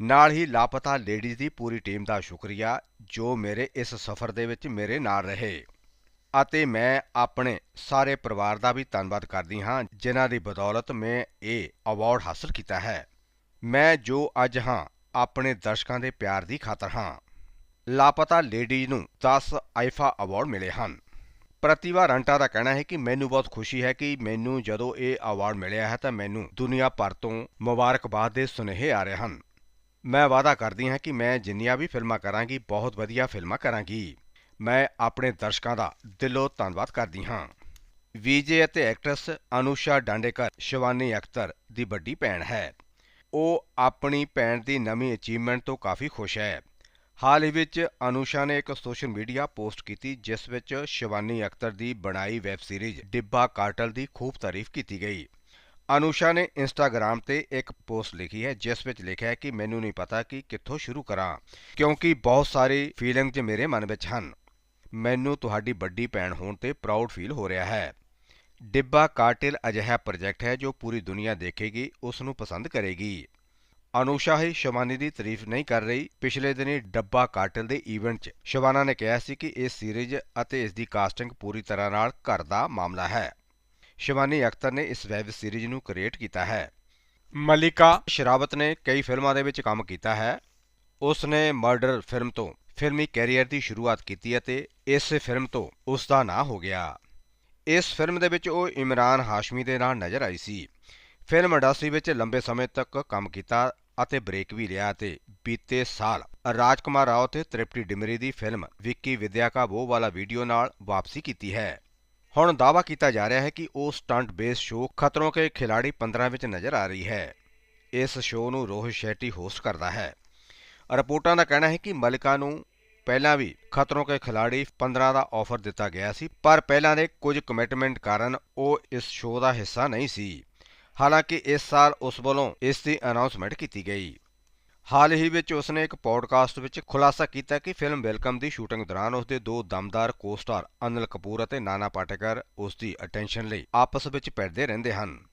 ਨਾਲ ਹੀ ਲਾਪਤਾ ਲੇਡੀਜ਼ ਦੀ ਪੂਰੀ ਟੀਮ ਦਾ ਸ਼ੁਕਰੀਆ, ਜੋ ਮੇਰੇ ਇਸ ਸਫ਼ਰ ਦੇ ਵਿੱਚ ਮੇਰੇ ਨਾਲ ਰਹੇ। ਅਤੇ ਮੈਂ ਆਪਣੇ ਸਾਰੇ ਪਰਿਵਾਰ ਦਾ ਵੀ ਧੰਨਵਾਦ ਕਰਦੀ ਹਾਂ, ਜਿਨ੍ਹਾਂ ਦੀ ਬਦੌਲਤ ਮੈਂ ਇਹ ਅਵਾਰਡ ਹਾਸਲ ਕੀਤਾ ਹੈ। ਮੈਂ ਜੋ ਅੱਜ ਹਾਂ, ਆਪਣੇ ਦਰਸ਼ਕਾਂ ਦੇ ਪਿਆਰ ਦੀ ਖਾਤਰ ਹਾਂ। ਲਾਪਤਾ ਲੇਡੀਜ਼ ਨੂੰ 10 ਆਈਫਾ ਅਵਾਰਡ ਮਿਲੇ ਹਨ। ਪ੍ਰਤਿਭਾ ਰੰਟਾ ਦਾ ਕਹਿਣਾ ਹੈ ਕਿ ਮੈਨੂੰ ਬਹੁਤ ਖੁਸ਼ੀ ਹੈ ਕਿ ਮੈਨੂੰ ਜਦੋਂ ਇਹ ਅਵਾਰਡ ਮਿਲਿਆ ਹੈ ਤਾਂ ਮੈਨੂੰ ਦੁਨੀਆ ਭਰ ਤੋਂ ਮੁਬਾਰਕਬਾਦ ਦੇ ਸੁਨੇਹੇ ਆ ਰਹੇ ਹਨ। ਮੈਂ ਵਾਅਦਾ ਕਰਦੀ ਹਾਂ ਕਿ ਮੈਂ ਜਿੰਨੀਆਂ ਵੀ ਫਿਲਮਾਂ ਕਰਾਂਗੀ, ਬਹੁਤ ਵਧੀਆ ਫਿਲਮਾਂ ਕਰਾਂਗੀ। ਮੈਂ ਆਪਣੇ ਦਰਸ਼ਕਾਂ ਦਾ ਦਿਲੋਂ ਧੰਨਵਾਦ ਕਰਦੀ ਹਾਂ। ਵੀਜੇ ਅਤੇ ਐਕਟਰੈਸ ਅਨੁਸ਼ਾ ਡਾਂਡੇਕਰ, ਸ਼ਿਵਾਨੀ ਅਖਤਰ ਦੀ ਵੱਡੀ ਭੈਣ ਹੈ। ਉਹ ਆਪਣੀ ਭੈਣ ਦੀ ਨਵੀਂ ਅਚੀਵਮੈਂਟ ਤੋਂ ਕਾਫੀ ਖੁਸ਼ ਹੈ। ਹਾਲ ਹੀ ਵਿੱਚ ਅਨੂਸ਼ਾ ਨੇ ਇੱਕ ਸੋਸ਼ਲ ਮੀਡੀਆ ਪੋਸਟ ਕੀਤੀ, ਜਿਸ ਵਿੱਚ ਸ਼ਿਵਾਨੀ ਅਖਤਰ ਦੀ ਬਣਾਈ ਵੈਬ ਸੀਰੀਜ਼ ਡਿੱਬਾ ਕਾਟਲ ਦੀ ਖੂਬ ਤਾਰੀਫ ਕੀਤੀ ਗਈ। ਅਨੂਸ਼ਾ ਨੇ ਇੰਸਟਾਗ੍ਰam ਤੇ ਇੱਕ ਪੋਸਟ ਲਿਖੀ ਹੈ, ਜਿਸ ਵਿੱਚ ਲਿਖਿਆ ਹੈ ਕਿ ਮੈਨੂੰ ਨਹੀਂ ਪਤਾ ਕਿ ਕਿੱਥੋਂ ਸ਼ੁਰੂ ਕਰਾਂ, ਕਿਉਂਕਿ ਬਹੁਤ ਸਾਰੀ ਫੀਲਿੰਗਸ ਮੇਰੇ ਮਨ ਵਿੱਚ ਹਨ। ਮੈਨੂੰ ਤੁਹਾਡੀ ਵੱਡੀ ਭੈਣ ਹੋਣ ਤੇ ਪ੍ਰਾਊਡ ਫੀਲ ਹੋ ਰਿਹਾ ਹੈ। ਡਿੱਬਾ ਕਾਟਿਲ ਅਜਿਹਾ ਪ੍ਰੋਜੈਕਟ ਹੈ ਜੋ ਪੂਰੀ ਦੁਨੀਆ ਦੇਖੇਗੀ ਉਸ ਨੂੰ ਪਸੰਦ ਕਰੇਗੀ। ਅਨੁਸ਼ਾ ਹੀ ਸ਼ਿਵਾਨੀ ਦੀ ਤਾਰੀਫ ਨਹੀਂ ਕਰ ਰਹੀ। ਪਿਛਲੇ ਦਿਨੀ ਡੱਬਾ ਕਾਟਿਲ ਦੇ ਇਵੈਂਟ 'ਚ ਸ਼ਿਵਾਨਾ ਨੇ ਕਿਹਾ ਸੀ ਕਿ ਇਹ ਸੀਰੀਜ਼ ਅਤੇ ਇਸ ਦੀ ਕਾਸਟਿੰਗ ਪੂਰੀ ਤਰ੍ਹਾਂ ਨਾਲ ਘਰ ਦਾ ਮਾਮਲਾ ਹੈ। ਸ਼ਿਵਾਨੀ ਅਖਤਰ ਨੇ ਇਸ ਵੈਬ ਸੀਰੀਜ਼ ਨੂੰ ਕ੍ਰੀਏਟ ਕੀਤਾ ਹੈ। ਮਲਿਕਾ ਸ਼ਰਾਵਤ ਨੇ ਕਈ ਫਿਲਮਾਂ ਦੇ ਵਿੱਚ ਕੰਮ ਕੀਤਾ ਹੈ। ਉਸ ਨੇ ਮਰਡਰ ਫਿਲਮ ਤੋਂ ਫਿਲਮੀ ਕੈਰੀਅਰ ਦੀ ਸ਼ੁਰੂਆਤ ਕੀਤੀ ਅਤੇ ਇਸ ਫਿਲਮ ਤੋਂ ਉਸ ਦਾ ਨਾਂ ਹੋ ਗਿਆ। ਇਸ ਫਿਲਮ ਦੇ ਵਿੱਚ ਉਹ ਇਮਰਾਨ ਹਾਸ਼ਮੀ ਦੇ ਨਾਲ ਨਜ਼ਰ ਆਈ ਸੀ। ਫਿਲਮ ਇੰਡਸਟਰੀ ਵਿੱਚ ਲੰਬੇ ਸਮੇਂ ਤੱਕ ਕੰਮ ਕੀਤਾ ਅਤੇ ਬ੍ਰੇਕ ਵੀ ਲਿਆ ਅਤੇ ਬੀਤੇ ਸਾਲ ਰਾਜਕੁਮਾਰ ਰਾਓ ਤੇ ਤ੍ਰਿਪਟੀ ਡਿਮਰੀ ਦੀ ਫਿਲਮ ਵਿੱਕੀ ਵਿਦਿਆ ਕਾ ਵੋ ਵਾਲਾ ਵੀਡੀਓ ਨਾਲ ਵਾਪਸੀ ਕੀਤੀ ਹੈ। ਹੁਣ ਦਾਅਵਾ ਕੀਤਾ ਜਾ ਰਿਹਾ ਹੈ ਕਿ ਉਹ stunt based show Khatron Ke Khiladi 15 ਵਿੱਚ ਨਜ਼ਰ ਆ ਰਹੀ ਹੈ। ਇਸ ਸ਼ੋਅ ਨੂੰ ਰੋਹਿਤ ਸ਼ੈਟੀ ਹੋਸਟ ਕਰਦਾ ਹੈ। ਰਿਪੋਰਟਾਂ ਦਾ ਕਹਿਣਾ ਹੈ ਕਿ ਮਲਿਕਾ ਨੂੰ ਪਹਿਲਾਂ ਵੀ ਖਤਰੋਂ ਕੇ ਖਿਲਾੜੀ 15 ਦਾ ਆਫਰ ਦਿੱਤਾ ਗਿਆ ਸੀ, ਪਰ ਪਹਿਲਾਂ ਦੇ ਕੁਝ ਕਮਿਟਮੈਂਟ ਕਾਰਨ ਉਹ ਇਸ ਸ਼ੋਅ ਦਾ ਹਿੱਸਾ ਨਹੀਂ ਸੀ। ਹਾਲਾਂਕਿ ਇਸ ਸਾਲ ਉਸ ਵੱਲੋਂ ਇਸ ਦੀ ਅਨਾਉਂਸਮੈਂਟ ਕੀਤੀ ਗਈ। ਹਾਲ ਹੀ ਵਿੱਚ ਉਸ ਨੇ ਇੱਕ ਪੋਡਕਾਸਟ ਵਿੱਚ ਖੁਲਾਸਾ ਕੀਤਾ ਕਿ ਫਿਲਮ ਵੈਲਕਮ ਦੀ ਸ਼ੂਟਿੰਗ ਦੌਰਾਨ ਉਸਦੇ ਦੋ ਦਮਦਾਰ ਕੋ-ਸਟਾਰ ਅਨਿਲ ਕਪੂਰ ਅਤੇ ਨਾਨਾ ਪਾਟੇਕਰ ਉਸ ਦੀ ਅਟੈਂਸ਼ਨ ਲਈ ਆਪਸ ਵਿੱਚ ਭਿੜਦੇ ਰਹਿੰਦੇ ਹਨ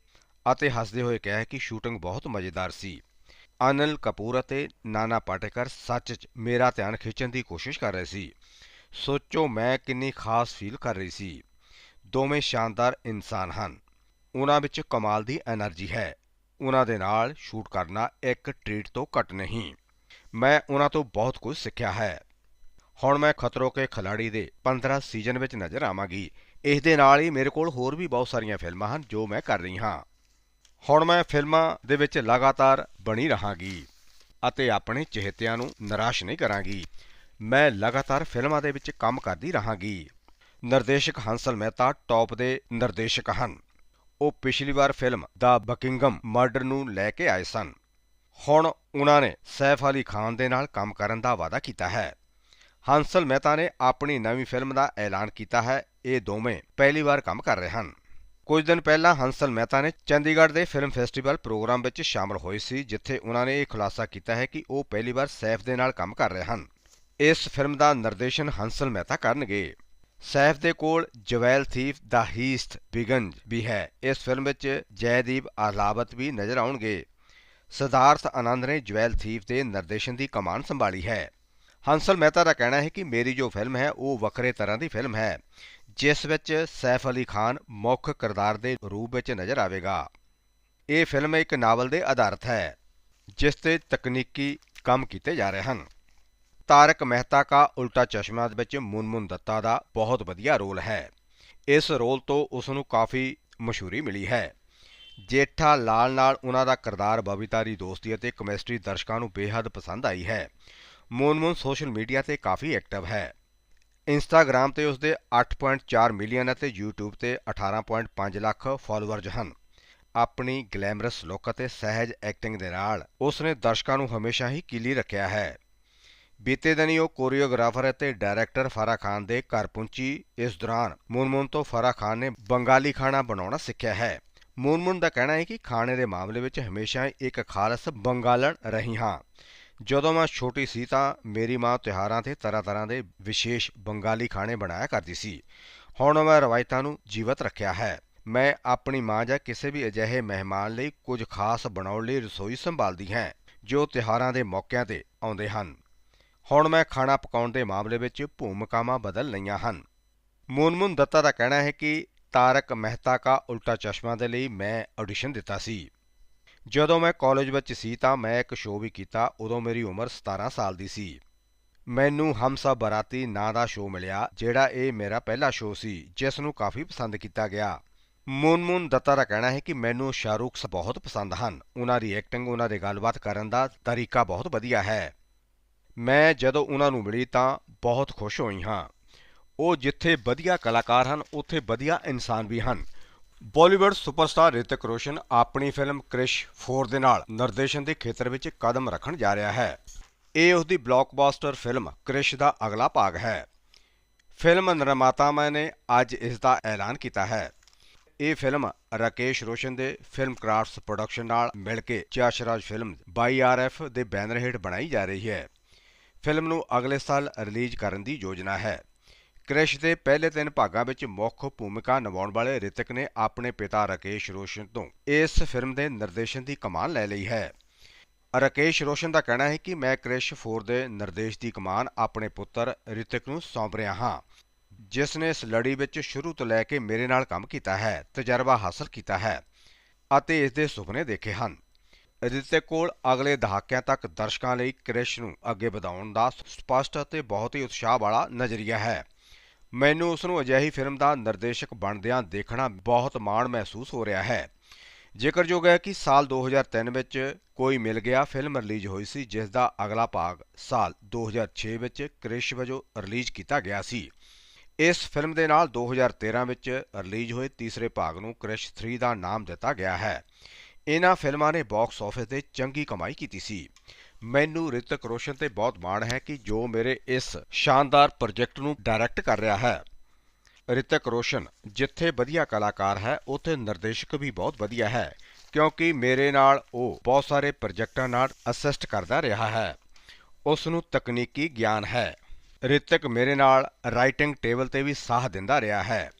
ਅਤੇ ਹੱਸਦੇ ਹੋਏ ਕਿਹਾ ਕਿ ਸ਼ੂਟਿੰਗ ਬਹੁਤ ਮਜ਼ੇਦਾਰ ਸੀ। ਅਨਿਲ ਕਪੂਰ ਅਤੇ ਨਾਨਾ ਪਾਟੇਕਰ ਸੱਚ 'ਚ ਮੇਰਾ ਧਿਆਨ ਖਿੱਚਣ ਦੀ ਕੋਸ਼ਿਸ਼ ਕਰ ਰਹੇ ਸੀ। ਸੋਚੋ ਮੈਂ ਕਿੰਨੀ ਖਾਸ ਫੀਲ ਕਰ ਰਹੀ ਸੀ। ਦੋਵੇਂ ਸ਼ਾਨਦਾਰ ਇਨਸਾਨ ਹਨ। ਉਹਨਾਂ ਵਿੱਚ ਕਮਾਲ ਦੀ એનર્ਜੀ ਹੈ। ਉਹਨਾਂ ਦੇ ਨਾਲ ਸ਼ੂਟ ਕਰਨਾ ਇੱਕ ਟ੍ਰੀਟ ਤੋਂ ਘੱਟ ਨਹੀਂ। ਮੈਂ ਉਹਨਾਂ ਤੋਂ ਬਹੁਤ ਕੁਝ ਸਿੱਖਿਆ ਹੈ। ਹੁਣ ਮੈਂ ਖਤਰੋ ਕੇ ਖਿਲਾੜੀ ਦੇ 15 ਸੀਜ਼ਨ ਵਿੱਚ ਨਜ਼ਰ ਆਵਾਂਗੀ। ਇਸ ਦੇ ਨਾਲ ਹੀ ਮੇਰੇ ਕੋਲ ਹੋਰ ਵੀ ਬਹੁਤ ਸਾਰੀਆਂ ਫਿਲਮਾਂ ਹਨ ਜੋ ਮੈਂ ਕਰ ਰਹੀ ਹਾਂ। ਹੁਣ ਮੈਂ ਫਿਲਮਾਂ ਦੇ ਵਿੱਚ ਲਗਾਤਾਰ ਬਣੀ ਰਹਾਂਗੀ ਅਤੇ ਆਪਣੇ ਚਿਹਤਿਆਂ ਨੂੰ ਨਿਰਾਸ਼ ਨਹੀਂ ਕਰਾਂਗੀ। ਮੈਂ ਲਗਾਤਾਰ ਫਿਲਮਾਂ ਦੇ ਵਿੱਚ ਕੰਮ ਕਰਦੀ ਰਹਾਂਗੀ। ਨਿਰਦੇਸ਼ਕ ਹੰਸਲ ਮਹਿਤਾ ਟੌਪ ਦੇ ਨਿਰਦੇਸ਼ਕ ਹਨ। ਉਹ ਪਿਛਲੀ ਵਾਰ ਫਿਲਮ ਦਾ ਬਕਿੰਗਮ ਮਰਡਰ ਨੂੰ ਲੈ ਕੇ ਆਏ ਸਨ। ਹੁਣ ਉਹਨਾਂ ਨੇ ਸੈਫ ਅਲੀ ਖਾਨ ਦੇ ਨਾਲ ਕੰਮ ਕਰਨ ਦਾ ਵਾਅਦਾ ਕੀਤਾ ਹੈ। ਹੰਸਲ ਮਹਿਤਾ ਨੇ ਆਪਣੀ ਨਵੀਂ ਫਿਲਮ ਦਾ ਐਲਾਨ ਕੀਤਾ ਹੈ। ਇਹ ਦੋਵੇਂ ਪਹਿਲੀ ਵਾਰ ਕੰਮ ਕਰ ਰਹੇ ਹਨ। ਕੁਝ ਦਿਨ ਪਹਿਲਾਂ ਹੰਸਲ ਮਹਿਤਾ ਨੇ ਚੰਡੀਗੜ੍ਹ ਦੇ ਫਿਲਮ ਫੈਸਟੀਵਲ ਪ੍ਰੋਗਰਾਮ ਵਿੱਚ ਸ਼ਾਮਲ ਹੋਏ ਸੀ, ਜਿੱਥੇ ਉਹਨਾਂ ਨੇ ਇਹ ਖੁਲਾਸਾ ਕੀਤਾ ਹੈ ਕਿ ਉਹ ਪਹਿਲੀ ਵਾਰ ਸੈਫ ਦੇ ਨਾਲ ਕੰਮ ਕਰ ਰਹੇ ਹਨ। ਇਸ ਫਿਲਮ ਦਾ ਨਿਰਦੇਸ਼ਨ ਹੰਸਲ ਮਹਿਤਾ ਕਰਨਗੇ। ਸੈਫ ਦੇ ਕੋਲ Jewel Thief The Heist Begins ਵੀ ਹੈ। ਇਸ ਫਿਲਮ ਵਿੱਚ ਜੈਦੀਪ ਆਲਾਵਤ ਵੀ ਨਜ਼ਰ ਆਉਣਗੇ। ਸਿਧਾਰਥ ਆਨੰਦ ਨੇ ਜਵੈਲ ਥੀਫ ਦੇ ਨਿਰਦੇਸ਼ਨ ਦੀ ਕਮਾਨ ਸੰਭਾਲੀ ਹੈ। ਹੰਸਲ ਮਹਿਤਾ ਦਾ ਕਹਿਣਾ ਹੈ ਕਿ ਮੇਰੀ ਜੋ ਫਿਲਮ ਹੈ, ਉਹ ਵੱਖਰੇ ਤਰ੍ਹਾਂ ਦੀ ਫਿਲਮ ਹੈ, ਜਿਸ ਵਿੱਚ ਸੈਫ ਅਲੀ ਖਾਨ ਮੁੱਖ ਕਿਰਦਾਰ ਦੇ ਰੂਪ ਵਿੱਚ ਨਜ਼ਰ ਆਵੇਗਾ। ਇਹ ਫਿਲਮ ਇੱਕ ਨਾਵਲ ਦੇ ਆਧਾਰਿਤ ਹੈ, ਜਿਸ ਤੇ ਤਕਨੀਕੀ ਕੰਮ ਕੀਤੇ ਜਾ ਰਹੇ ਹਨ। ਤਾਰਕ ਮਹਿਤਾ ਕਾ ਉਲਟਾ ਚਸ਼ਮਾ ਵਿੱਚ ਮੁਨਮੁਨ ਦੱਤਾ ਦਾ ਬਹੁਤ ਵਧੀਆ ਰੋਲ ਹੈ। ਇਸ ਰੋਲ ਤੋਂ ਉਸ ਨੂੰ ਕਾਫੀ ਮਸ਼ਹੂਰੀ ਮਿਲੀ ਹੈ। ਜੇਠਾ ਲਾਲ ਨਾਲ ਉਹਨਾਂ ਦਾ ਕਿਰਦਾਰ ਬਬੀਤਾ ਦੀ ਦੋਸਤੀ ਅਤੇ ਕੈਮਿਸਟਰੀ ਦਰਸ਼ਕਾਂ ਨੂੰ ਬੇਹੱਦ ਪਸੰਦ ਆਈ ਹੈ। ਮੁਨਮੁਨ ਸੋਸ਼ਲ ਮੀਡੀਆ ਤੇ ਕਾਫੀ ਐਕਟਿਵ ਹੈ। ਇੰਸਟਾਗ੍ਰam ਤੇ ਉਸ ਦੇ 8.4 ਮਿਲੀਅਨ ਅਤੇ YouTube ਤੇ 18.5 ਲੱਖ ਫਾਲੋਅਰਜ਼ ਹਨ। ਆਪਣੀ ਗਲੈਮਰਸ ਲੁੱਕ ਅਤੇ ਸਹਿਜ ਐਕਟਿੰਗ ਦੇ ਨਾਲ ਉਸ ਨੇ ਦਰਸ਼ਕਾਂ ਨੂੰ ਹਮੇਸ਼ਾ ਹੀ ਕੀਲੀ ਰੱਖਿਆ ਹੈ। ਬੀਤੇ ਦਿਨੀ ਉਹ ਕੋਰੀਓਗ੍ਰਾਫਰ ਅਤੇ ਡਾਇਰੈਕਟਰ ਫਰਾ ਖਾਨ ਦੇ ਘਰ ਪਹੁੰਚੀ। ਇਸ ਦੌਰਾਨ ਮੁਨਮੁਨ ਤੋਂ ਫਰਾ ਖਾਨ ਨੇ ਬੰਗਾਲੀ ਖਾਣਾ ਬਣਾਉਣਾ ਸਿੱਖਿਆ ਹੈ। ਮੁਨਮੁਨ ਦਾ ਕਹਿਣਾ ਹੈ ਕਿ ਖਾਣੇ ਦੇ ਮਾਮਲੇ ਵਿੱਚ ਹਮੇਸ਼ਾ ਇੱਕ ਖਾਲਸ ਬੰਗਾਲਣ ਰਹੀ ਹਾਂ। ਜਦੋਂ ਮੈਂ ਛੋਟੀ ਸੀ ਤਾਂ ਮੇਰੀ ਮਾਂ ਤਿਉਹਾਰਾਂ ਤੇ ਤਰ੍ਹਾਂ ਤਰ੍ਹਾਂ ਦੇ ਵਿਸ਼ੇਸ਼ ਬੰਗਾਲੀ ਖਾਣੇ ਬਣਾਇਆ ਕਰਦੀ ਸੀ। ਹੁਣ ਮੈਂ ਰਵਾਇਤਾਂ ਨੂੰ ਜੀਵਤ ਰੱਖਿਆ ਹੈ। ਮੈਂ ਆਪਣੀ ਮਾਂ ਜਾਂ ਕਿਸੇ ਵੀ ਅਜਿਹੇ ਮਹਿਮਾਨ ਲਈ ਕੁਝ ਖਾਸ ਬਣਾਉਣ ਲਈ ਰਸੋਈ ਸੰਭਾਲਦੀ ਹਾਂ, ਜੋ ਤਿਉਹਾਰਾਂ ਦੇ ਮੌਕਿਆਂ ਤੇ ਆਉਂਦੇ ਹਨ। ਹੁਣ ਮੈਂ ਖਾਣਾ ਪਕਾਉਣ ਦੇ ਮਾਮਲੇ ਵਿੱਚ ਭੂਮਿਕਾਵਾਂ ਬਦਲ ਲਈਆਂ ਹਨ। ਮੁਨਮੁਨ ਦੱਤਾ ਦਾ ਕਹਿਣਾ ਹੈ ਕਿ ਤਾਰਕ ਮਹਿਤਾ ਕਾ ਉਲਟਾ ਚਸ਼ਮਾ ਦੇ ਲਈ ਮੈਂ ਆਡੀਸ਼ਨ ਦਿੱਤਾ ਸੀ। ਜਦੋਂ ਮੈਂ ਕਾਲਜ ਵਿੱਚ ਸੀ ਤਾਂ ਮੈਂ ਇੱਕ ਸ਼ੋਅ ਵੀ ਕੀਤਾ, ਉਦੋਂ ਮੇਰੀ ਉਮਰ 17 ਸਾਲ ਦੀ ਸੀ। ਮੈਨੂੰ ਹਮਸਾ ਬਰਾਤੀ ਨਾਂ ਦਾ ਸ਼ੋਅ ਮਿਲਿਆ, ਜਿਹੜਾ ਇਹ ਮੇਰਾ ਪਹਿਲਾ ਸ਼ੋਅ ਸੀ, ਜਿਸ ਨੂੰ ਕਾਫੀ ਪਸੰਦ ਕੀਤਾ ਗਿਆ। ਮੁਨਮੁਨ ਦੱਤਾ ਦਾ ਕਹਿਣਾ ਹੈ ਕਿ ਮੈਨੂੰ ਸ਼ਾਹਰੁਖ ਬਹੁਤ ਪਸੰਦ ਹਨ। ਉਹਨਾਂ ਦੀ ਐਕਟਿੰਗ ਉਹਨਾਂ ਦੇ ਗੱਲਬਾਤ ਕਰਨ ਦਾ ਤਰੀਕਾ ਬਹੁਤ ਵਧੀਆ ਹੈ। ਮੈਂ ਜਦੋਂ ਉਹਨਾਂ ਨੂੰ ਮਿਲੀ ਤਾਂ ਬਹੁਤ ਖੁਸ਼ ਹੋਈ ਹਾਂ। ਉਹ ਜਿੱਥੇ ਵਧੀਆ ਕਲਾਕਾਰ ਹਨ, ਉੱਥੇ ਵਧੀਆ ਇਨਸਾਨ ਵੀ ਹਨ। ਬਾਲੀਵੁੱਡ ਸੁਪਰਸਟਾਰ ਰਿਤਿਕ ਰੋਸ਼ਨ ਆਪਣੀ ਫਿਲਮ ਕ੍ਰਿਸ਼ 4 ਦੇ ਨਾਲ ਨਿਰਦੇਸ਼ਨ ਦੇ ਖੇਤਰ ਵਿੱਚ ਕਦਮ ਰੱਖਣ ਜਾ ਰਿਹਾ ਹੈ। ਇਹ ਉਸ ਦੀ ਬਲੌਕਬਸਟਰ ਫਿਲਮ ਕ੍ਰਿਸ਼ ਦਾ ਅਗਲਾ ਭਾਗ ਹੈ। ਫਿਲਮ ਨਿਰਮਾਤਾਵਾਂ ਨੇ ਅੱਜ ਇਸ ਦਾ ਐਲਾਨ ਕੀਤਾ ਹੈ। ਇਹ ਫਿਲਮ ਰਾਕੇਸ਼ ਰੋਸ਼ਨ ਦੇ ਫਿਲਮ ਕ੍ਰਾਫਟਸ ਪ੍ਰੋਡਕਸ਼ਨ ਨਾਲ ਮਿਲ ਕੇ ਚਾਸ਼ਰਾਜ ਫਿਲਮ 22RF ਦੇ ਬੈਨਰ ਹੇਠ ਬਣਾਈ ਜਾ ਰਹੀ ਹੈ। ਫਿਲਮ ਨੂੰ ਅਗਲੇ ਸਾਲ ਰਿਲੀਜ਼ ਕਰਨ ਦੀ ਯੋਜਨਾ ਹੈ। ਕ੍ਰਿਸ਼ ਦੇ ਪਹਿਲੇ ਤਿੰਨ ਭਾਗਾਂ ਵਿੱਚ ਮੁੱਖ ਭੂਮਿਕਾ ਨਿਭਾਉਣ ਵਾਲੇ ਰਿਤਿਕ ਨੇ ਆਪਣੇ ਪਿਤਾ ਰਾਕੇਸ਼ ਰੋਸ਼ਨ ਤੋਂ ਇਸ ਫਿਲਮ ਦੇ ਨਿਰਦੇਸ਼ਨ ਦੀ ਕਮਾਨ ਲੈ ਲਈ ਹੈ। ਰਾਕੇਸ਼ ਰੋਸ਼ਨ ਦਾ ਕਹਿਣਾ ਹੈ ਕਿ ਮੈਂ ਕ੍ਰਿਸ਼ 4 ਦੇ ਨਿਰਦੇਸ਼ ਦੀ ਕਮਾਨ ਆਪਣੇ ਪੁੱਤਰ ਰਿਤਿਕ ਨੂੰ ਸੌਂਪ ਰਿਹਾ ਹਾਂ, ਜਿਸ ਨੇ ਇਸ ਲੜੀ ਵਿੱਚ ਸ਼ੁਰੂ ਤੋਂ ਲੈ ਕੇ ਮੇਰੇ ਨਾਲ ਕੰਮ ਕੀਤਾ ਹੈ, ਤਜਰਬਾ ਹਾਸਲ ਕੀਤਾ ਹੈ ਅਤੇ ਇਸ ਦੇ ਸੁਪਨੇ ਦੇਖੇ ਹਨ। ਰਿਤਿਕ ਕੋਲ ਅਗਲੇ ਦਹਾਕਿਆਂ ਤੱਕ ਦਰਸ਼ਕਾਂ ਲਈ ਕ੍ਰਿਸ਼ ਨੂੰ ਅੱਗੇ ਵਧਾਉਣ ਦਾ ਸਪਸ਼ਟ ਅਤੇ ਬਹੁਤ ਹੀ ਉਤਸ਼ਾਹ ਵਾਲਾ ਨਜ਼ਰੀਆ ਹੈ। ਮੈਨੂੰ ਉਸ ਨੂੰ ਅਜਿਹੀ ਫਿਲਮ ਦਾ ਨਿਰਦੇਸ਼ਕ ਬਣਦਿਆਂ ਦੇਖਣਾ ਬਹੁਤ ਮਾਣ ਮਹਿਸੂਸ ਹੋ ਰਿਹਾ ਹੈ। ਜ਼ਿਕਰਯੋਗ ਹੈ ਕਿ ਸਾਲ 2003 ਵਿੱਚ ਕੋਈ ਮਿਲ ਗਿਆ ਫਿਲਮ ਰਿਲੀਜ਼ ਹੋਈ ਸੀ, ਜਿਸ ਦਾ ਅਗਲਾ ਭਾਗ ਸਾਲ 2006 ਵਿੱਚ ਕ੍ਰਿਸ਼ ਵਜੋਂ ਰਿਲੀਜ਼ ਕੀਤਾ ਗਿਆ ਸੀ। ਇਸ ਫਿਲਮ ਦੇ ਨਾਲ 2013 ਵਿੱਚ ਰਿਲੀਜ਼ ਹੋਏ ਤੀਸਰੇ ਭਾਗ ਨੂੰ ਕ੍ਰਿਸ਼ 3 ਦਾ ਨਾਮ ਦਿੱਤਾ ਗਿਆ ਹੈ। ਇਹਨਾਂ ਫਿਲਮਾਂ ਨੇ ਬਾਕਸ ਆਫਿਸ ਤੇ ਚੰਗੀ ਕਮਾਈ ਕੀਤੀ ਸੀ। ਮੈਨੂੰ ਰਿਤਿਕ ਰੋਸ਼ਨ ਤੇ ਬਹੁਤ ਮਾਣ ਹੈ ਕਿ ਜੋ ਮੇਰੇ ਇਸ ਸ਼ਾਨਦਾਰ ਪ੍ਰੋਜੈਕਟ ਨੂੰ ਡਾਇਰੈਕਟ ਕਰ ਰਿਹਾ ਹੈ। ਰਿਤਿਕ ਰੋਸ਼ਨ ਜਿੱਥੇ ਵਧੀਆ ਕਲਾਕਾਰ ਹੈ, ਉੱਥੇ ਨਿਰਦੇਸ਼ਕ ਵੀ ਬਹੁਤ ਵਧੀਆ ਹੈ, ਕਿਉਂਕਿ ਮੇਰੇ ਨਾਲ ਉਹ ਬਹੁਤ ਸਾਰੇ ਪ੍ਰੋਜੈਕਟਾਂ ਨਾਲ ਅਸਿਸਟ ਕਰਦਾ ਰਿਹਾ ਹੈ। ਉਸ ਨੂੰ ਤਕਨੀਕੀ ਗਿਆਨ ਹੈ। ਰਿਤਿਕ ਮੇਰੇ ਨਾਲ ਰਾਈਟਿੰਗ ਟੇਬਲ ਤੇ ਵੀ ਸਾਹ ਦਿੰਦਾ ਰਿਹਾ ਹੈ।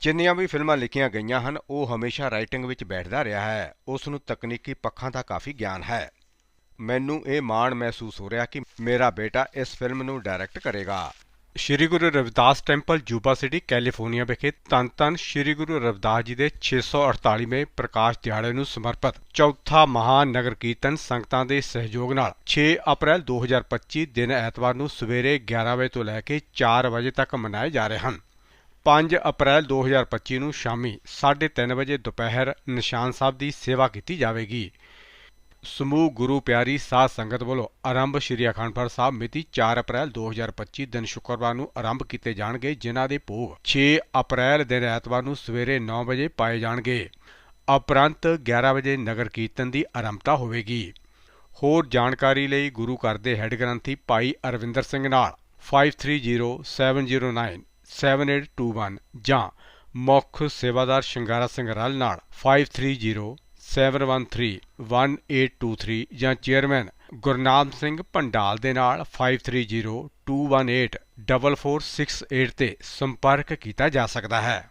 ਜਿੰਨੀਆਂ ਵੀ ਫਿਲਮਾਂ ਲਿਖੀਆਂ ਗਈਆਂ ਹਨ, ਉਹ ਹਮੇਸ਼ਾ ਰਾਈਟਿੰਗ ਵਿੱਚ ਬੈਠਦਾ ਰਿਹਾ ਹੈ। ਉਸ ਨੂੰ ਤਕਨੀਕੀ ਪੱਖਾਂ ਦਾ ਕਾਫੀ ਗਿਆਨ ਹੈ। ਮੈਨੂੰ ਇਹ ਮਾਣ ਮਹਿਸੂਸ ਹੋ ਰਿਹਾ ਕਿ ਮੇਰਾ ਬੇਟਾ ਇਸ ਫਿਲਮ ਨੂੰ ਡਾਇਰੈਕਟ ਕਰੇਗਾ। Shri Guru Ravidas temple, Yuba city, California ਵਿਖੇ ਤਨ ਤਨ ਸ਼੍ਰੀ ਗੁਰੂ ਰਵਿਦਾਸ ਜੀ ਦੇ 648ਵੇਂ ਪ੍ਰਕਾਸ਼ ਦਿਹਾੜੇ ਨੂੰ ਸਮਰਪਿਤ ਚੌਥਾ ਮਹਾਨ ਨਗਰ ਕੀਰਤਨ ਸੰਗਤਾਂ ਦੇ ਸਹਿਯੋਗ ਨਾਲ 6 ਅਪ੍ਰੈਲ 2025 ਦਿਨ ਐਤਵਾਰ ਨੂੰ ਸਵੇਰੇ 11 ਵਜੇ ਤੋਂ ਲੈ ਕੇ 4 ਵਜੇ ਤੱਕ ਮਨਾਏ ਜਾ ਰਹੇ ਹਨ। 5 ਅਪ੍ਰੈਲ 2025 ਨੂੰ ਸ਼ਾਮੀ 3:30 ਵਜੇ ਦੁਪਹਿਰ ਨਿਸ਼ਾਨ ਸਾਹਿਬ ਦੀ ਸੇਵਾ ਕੀਤੀ ਜਾਵੇਗੀ। ਸਮੂਹ ਗੁਰੂ ਪਿਆਰੀ ਸਾਧ ਸੰਗਤ ਵੱਲੋਂ ਆਰੰਭ ਸ਼੍ਰੀ ਅਖੰਡ ਪਾਠ ਸਾਹਿਬ ਮਿਤੀ 4 ਅਪ੍ਰੈਲ 2025 ਦਿਨ ਸ਼ੁੱਕਰਵਾਰ ਨੂੰ ਆਰੰਭ ਕੀਤੇ ਜਾਣਗੇ, ਜਿਨ੍ਹਾਂ ਦੇ ਭੋਗ 6 ਅਪ੍ਰੈਲ ਦਿਨ ਐਤਵਾਰ ਨੂੰ ਸਵੇਰੇ 9 ਵਜੇ ਪਾਏ ਜਾਣਗੇ। ਉਪਰੰਤ 11 ਵਜੇ ਨਗਰ ਕੀਰਤਨ ਦੀ ਆਰੰਭਤਾ ਹੋਵੇਗੀ। ਹੋਰ ਜਾਣਕਾਰੀ ਲਈ ਗੁਰੂ ਘਰ ਦੇ ਹੈੱਡ ਗ੍ਰੰਥੀ ਭਾਈ ਅਰਵਿੰਦਰ ਸਿੰਘ ਨਾਲ 530709 7821 ਜਾਂ ਮੁੱਖ ਸੇਵਾਦਾਰ ਸ਼ਿੰਗਾਰਾ ਸਿੰਘ ਰਲ ਨਾਲ 5307131823 ਜਾਂ ਚੇਅਰਮੈਨ ਗੁਰਨਾਮ ਸਿੰਘ ਭੰਡਾਲ ਦੇ ਨਾਲ 5302184468 ਤੇ ਸੰਪਰਕ ਕੀਤਾ ਜਾ ਸਕਦਾ ਹੈ।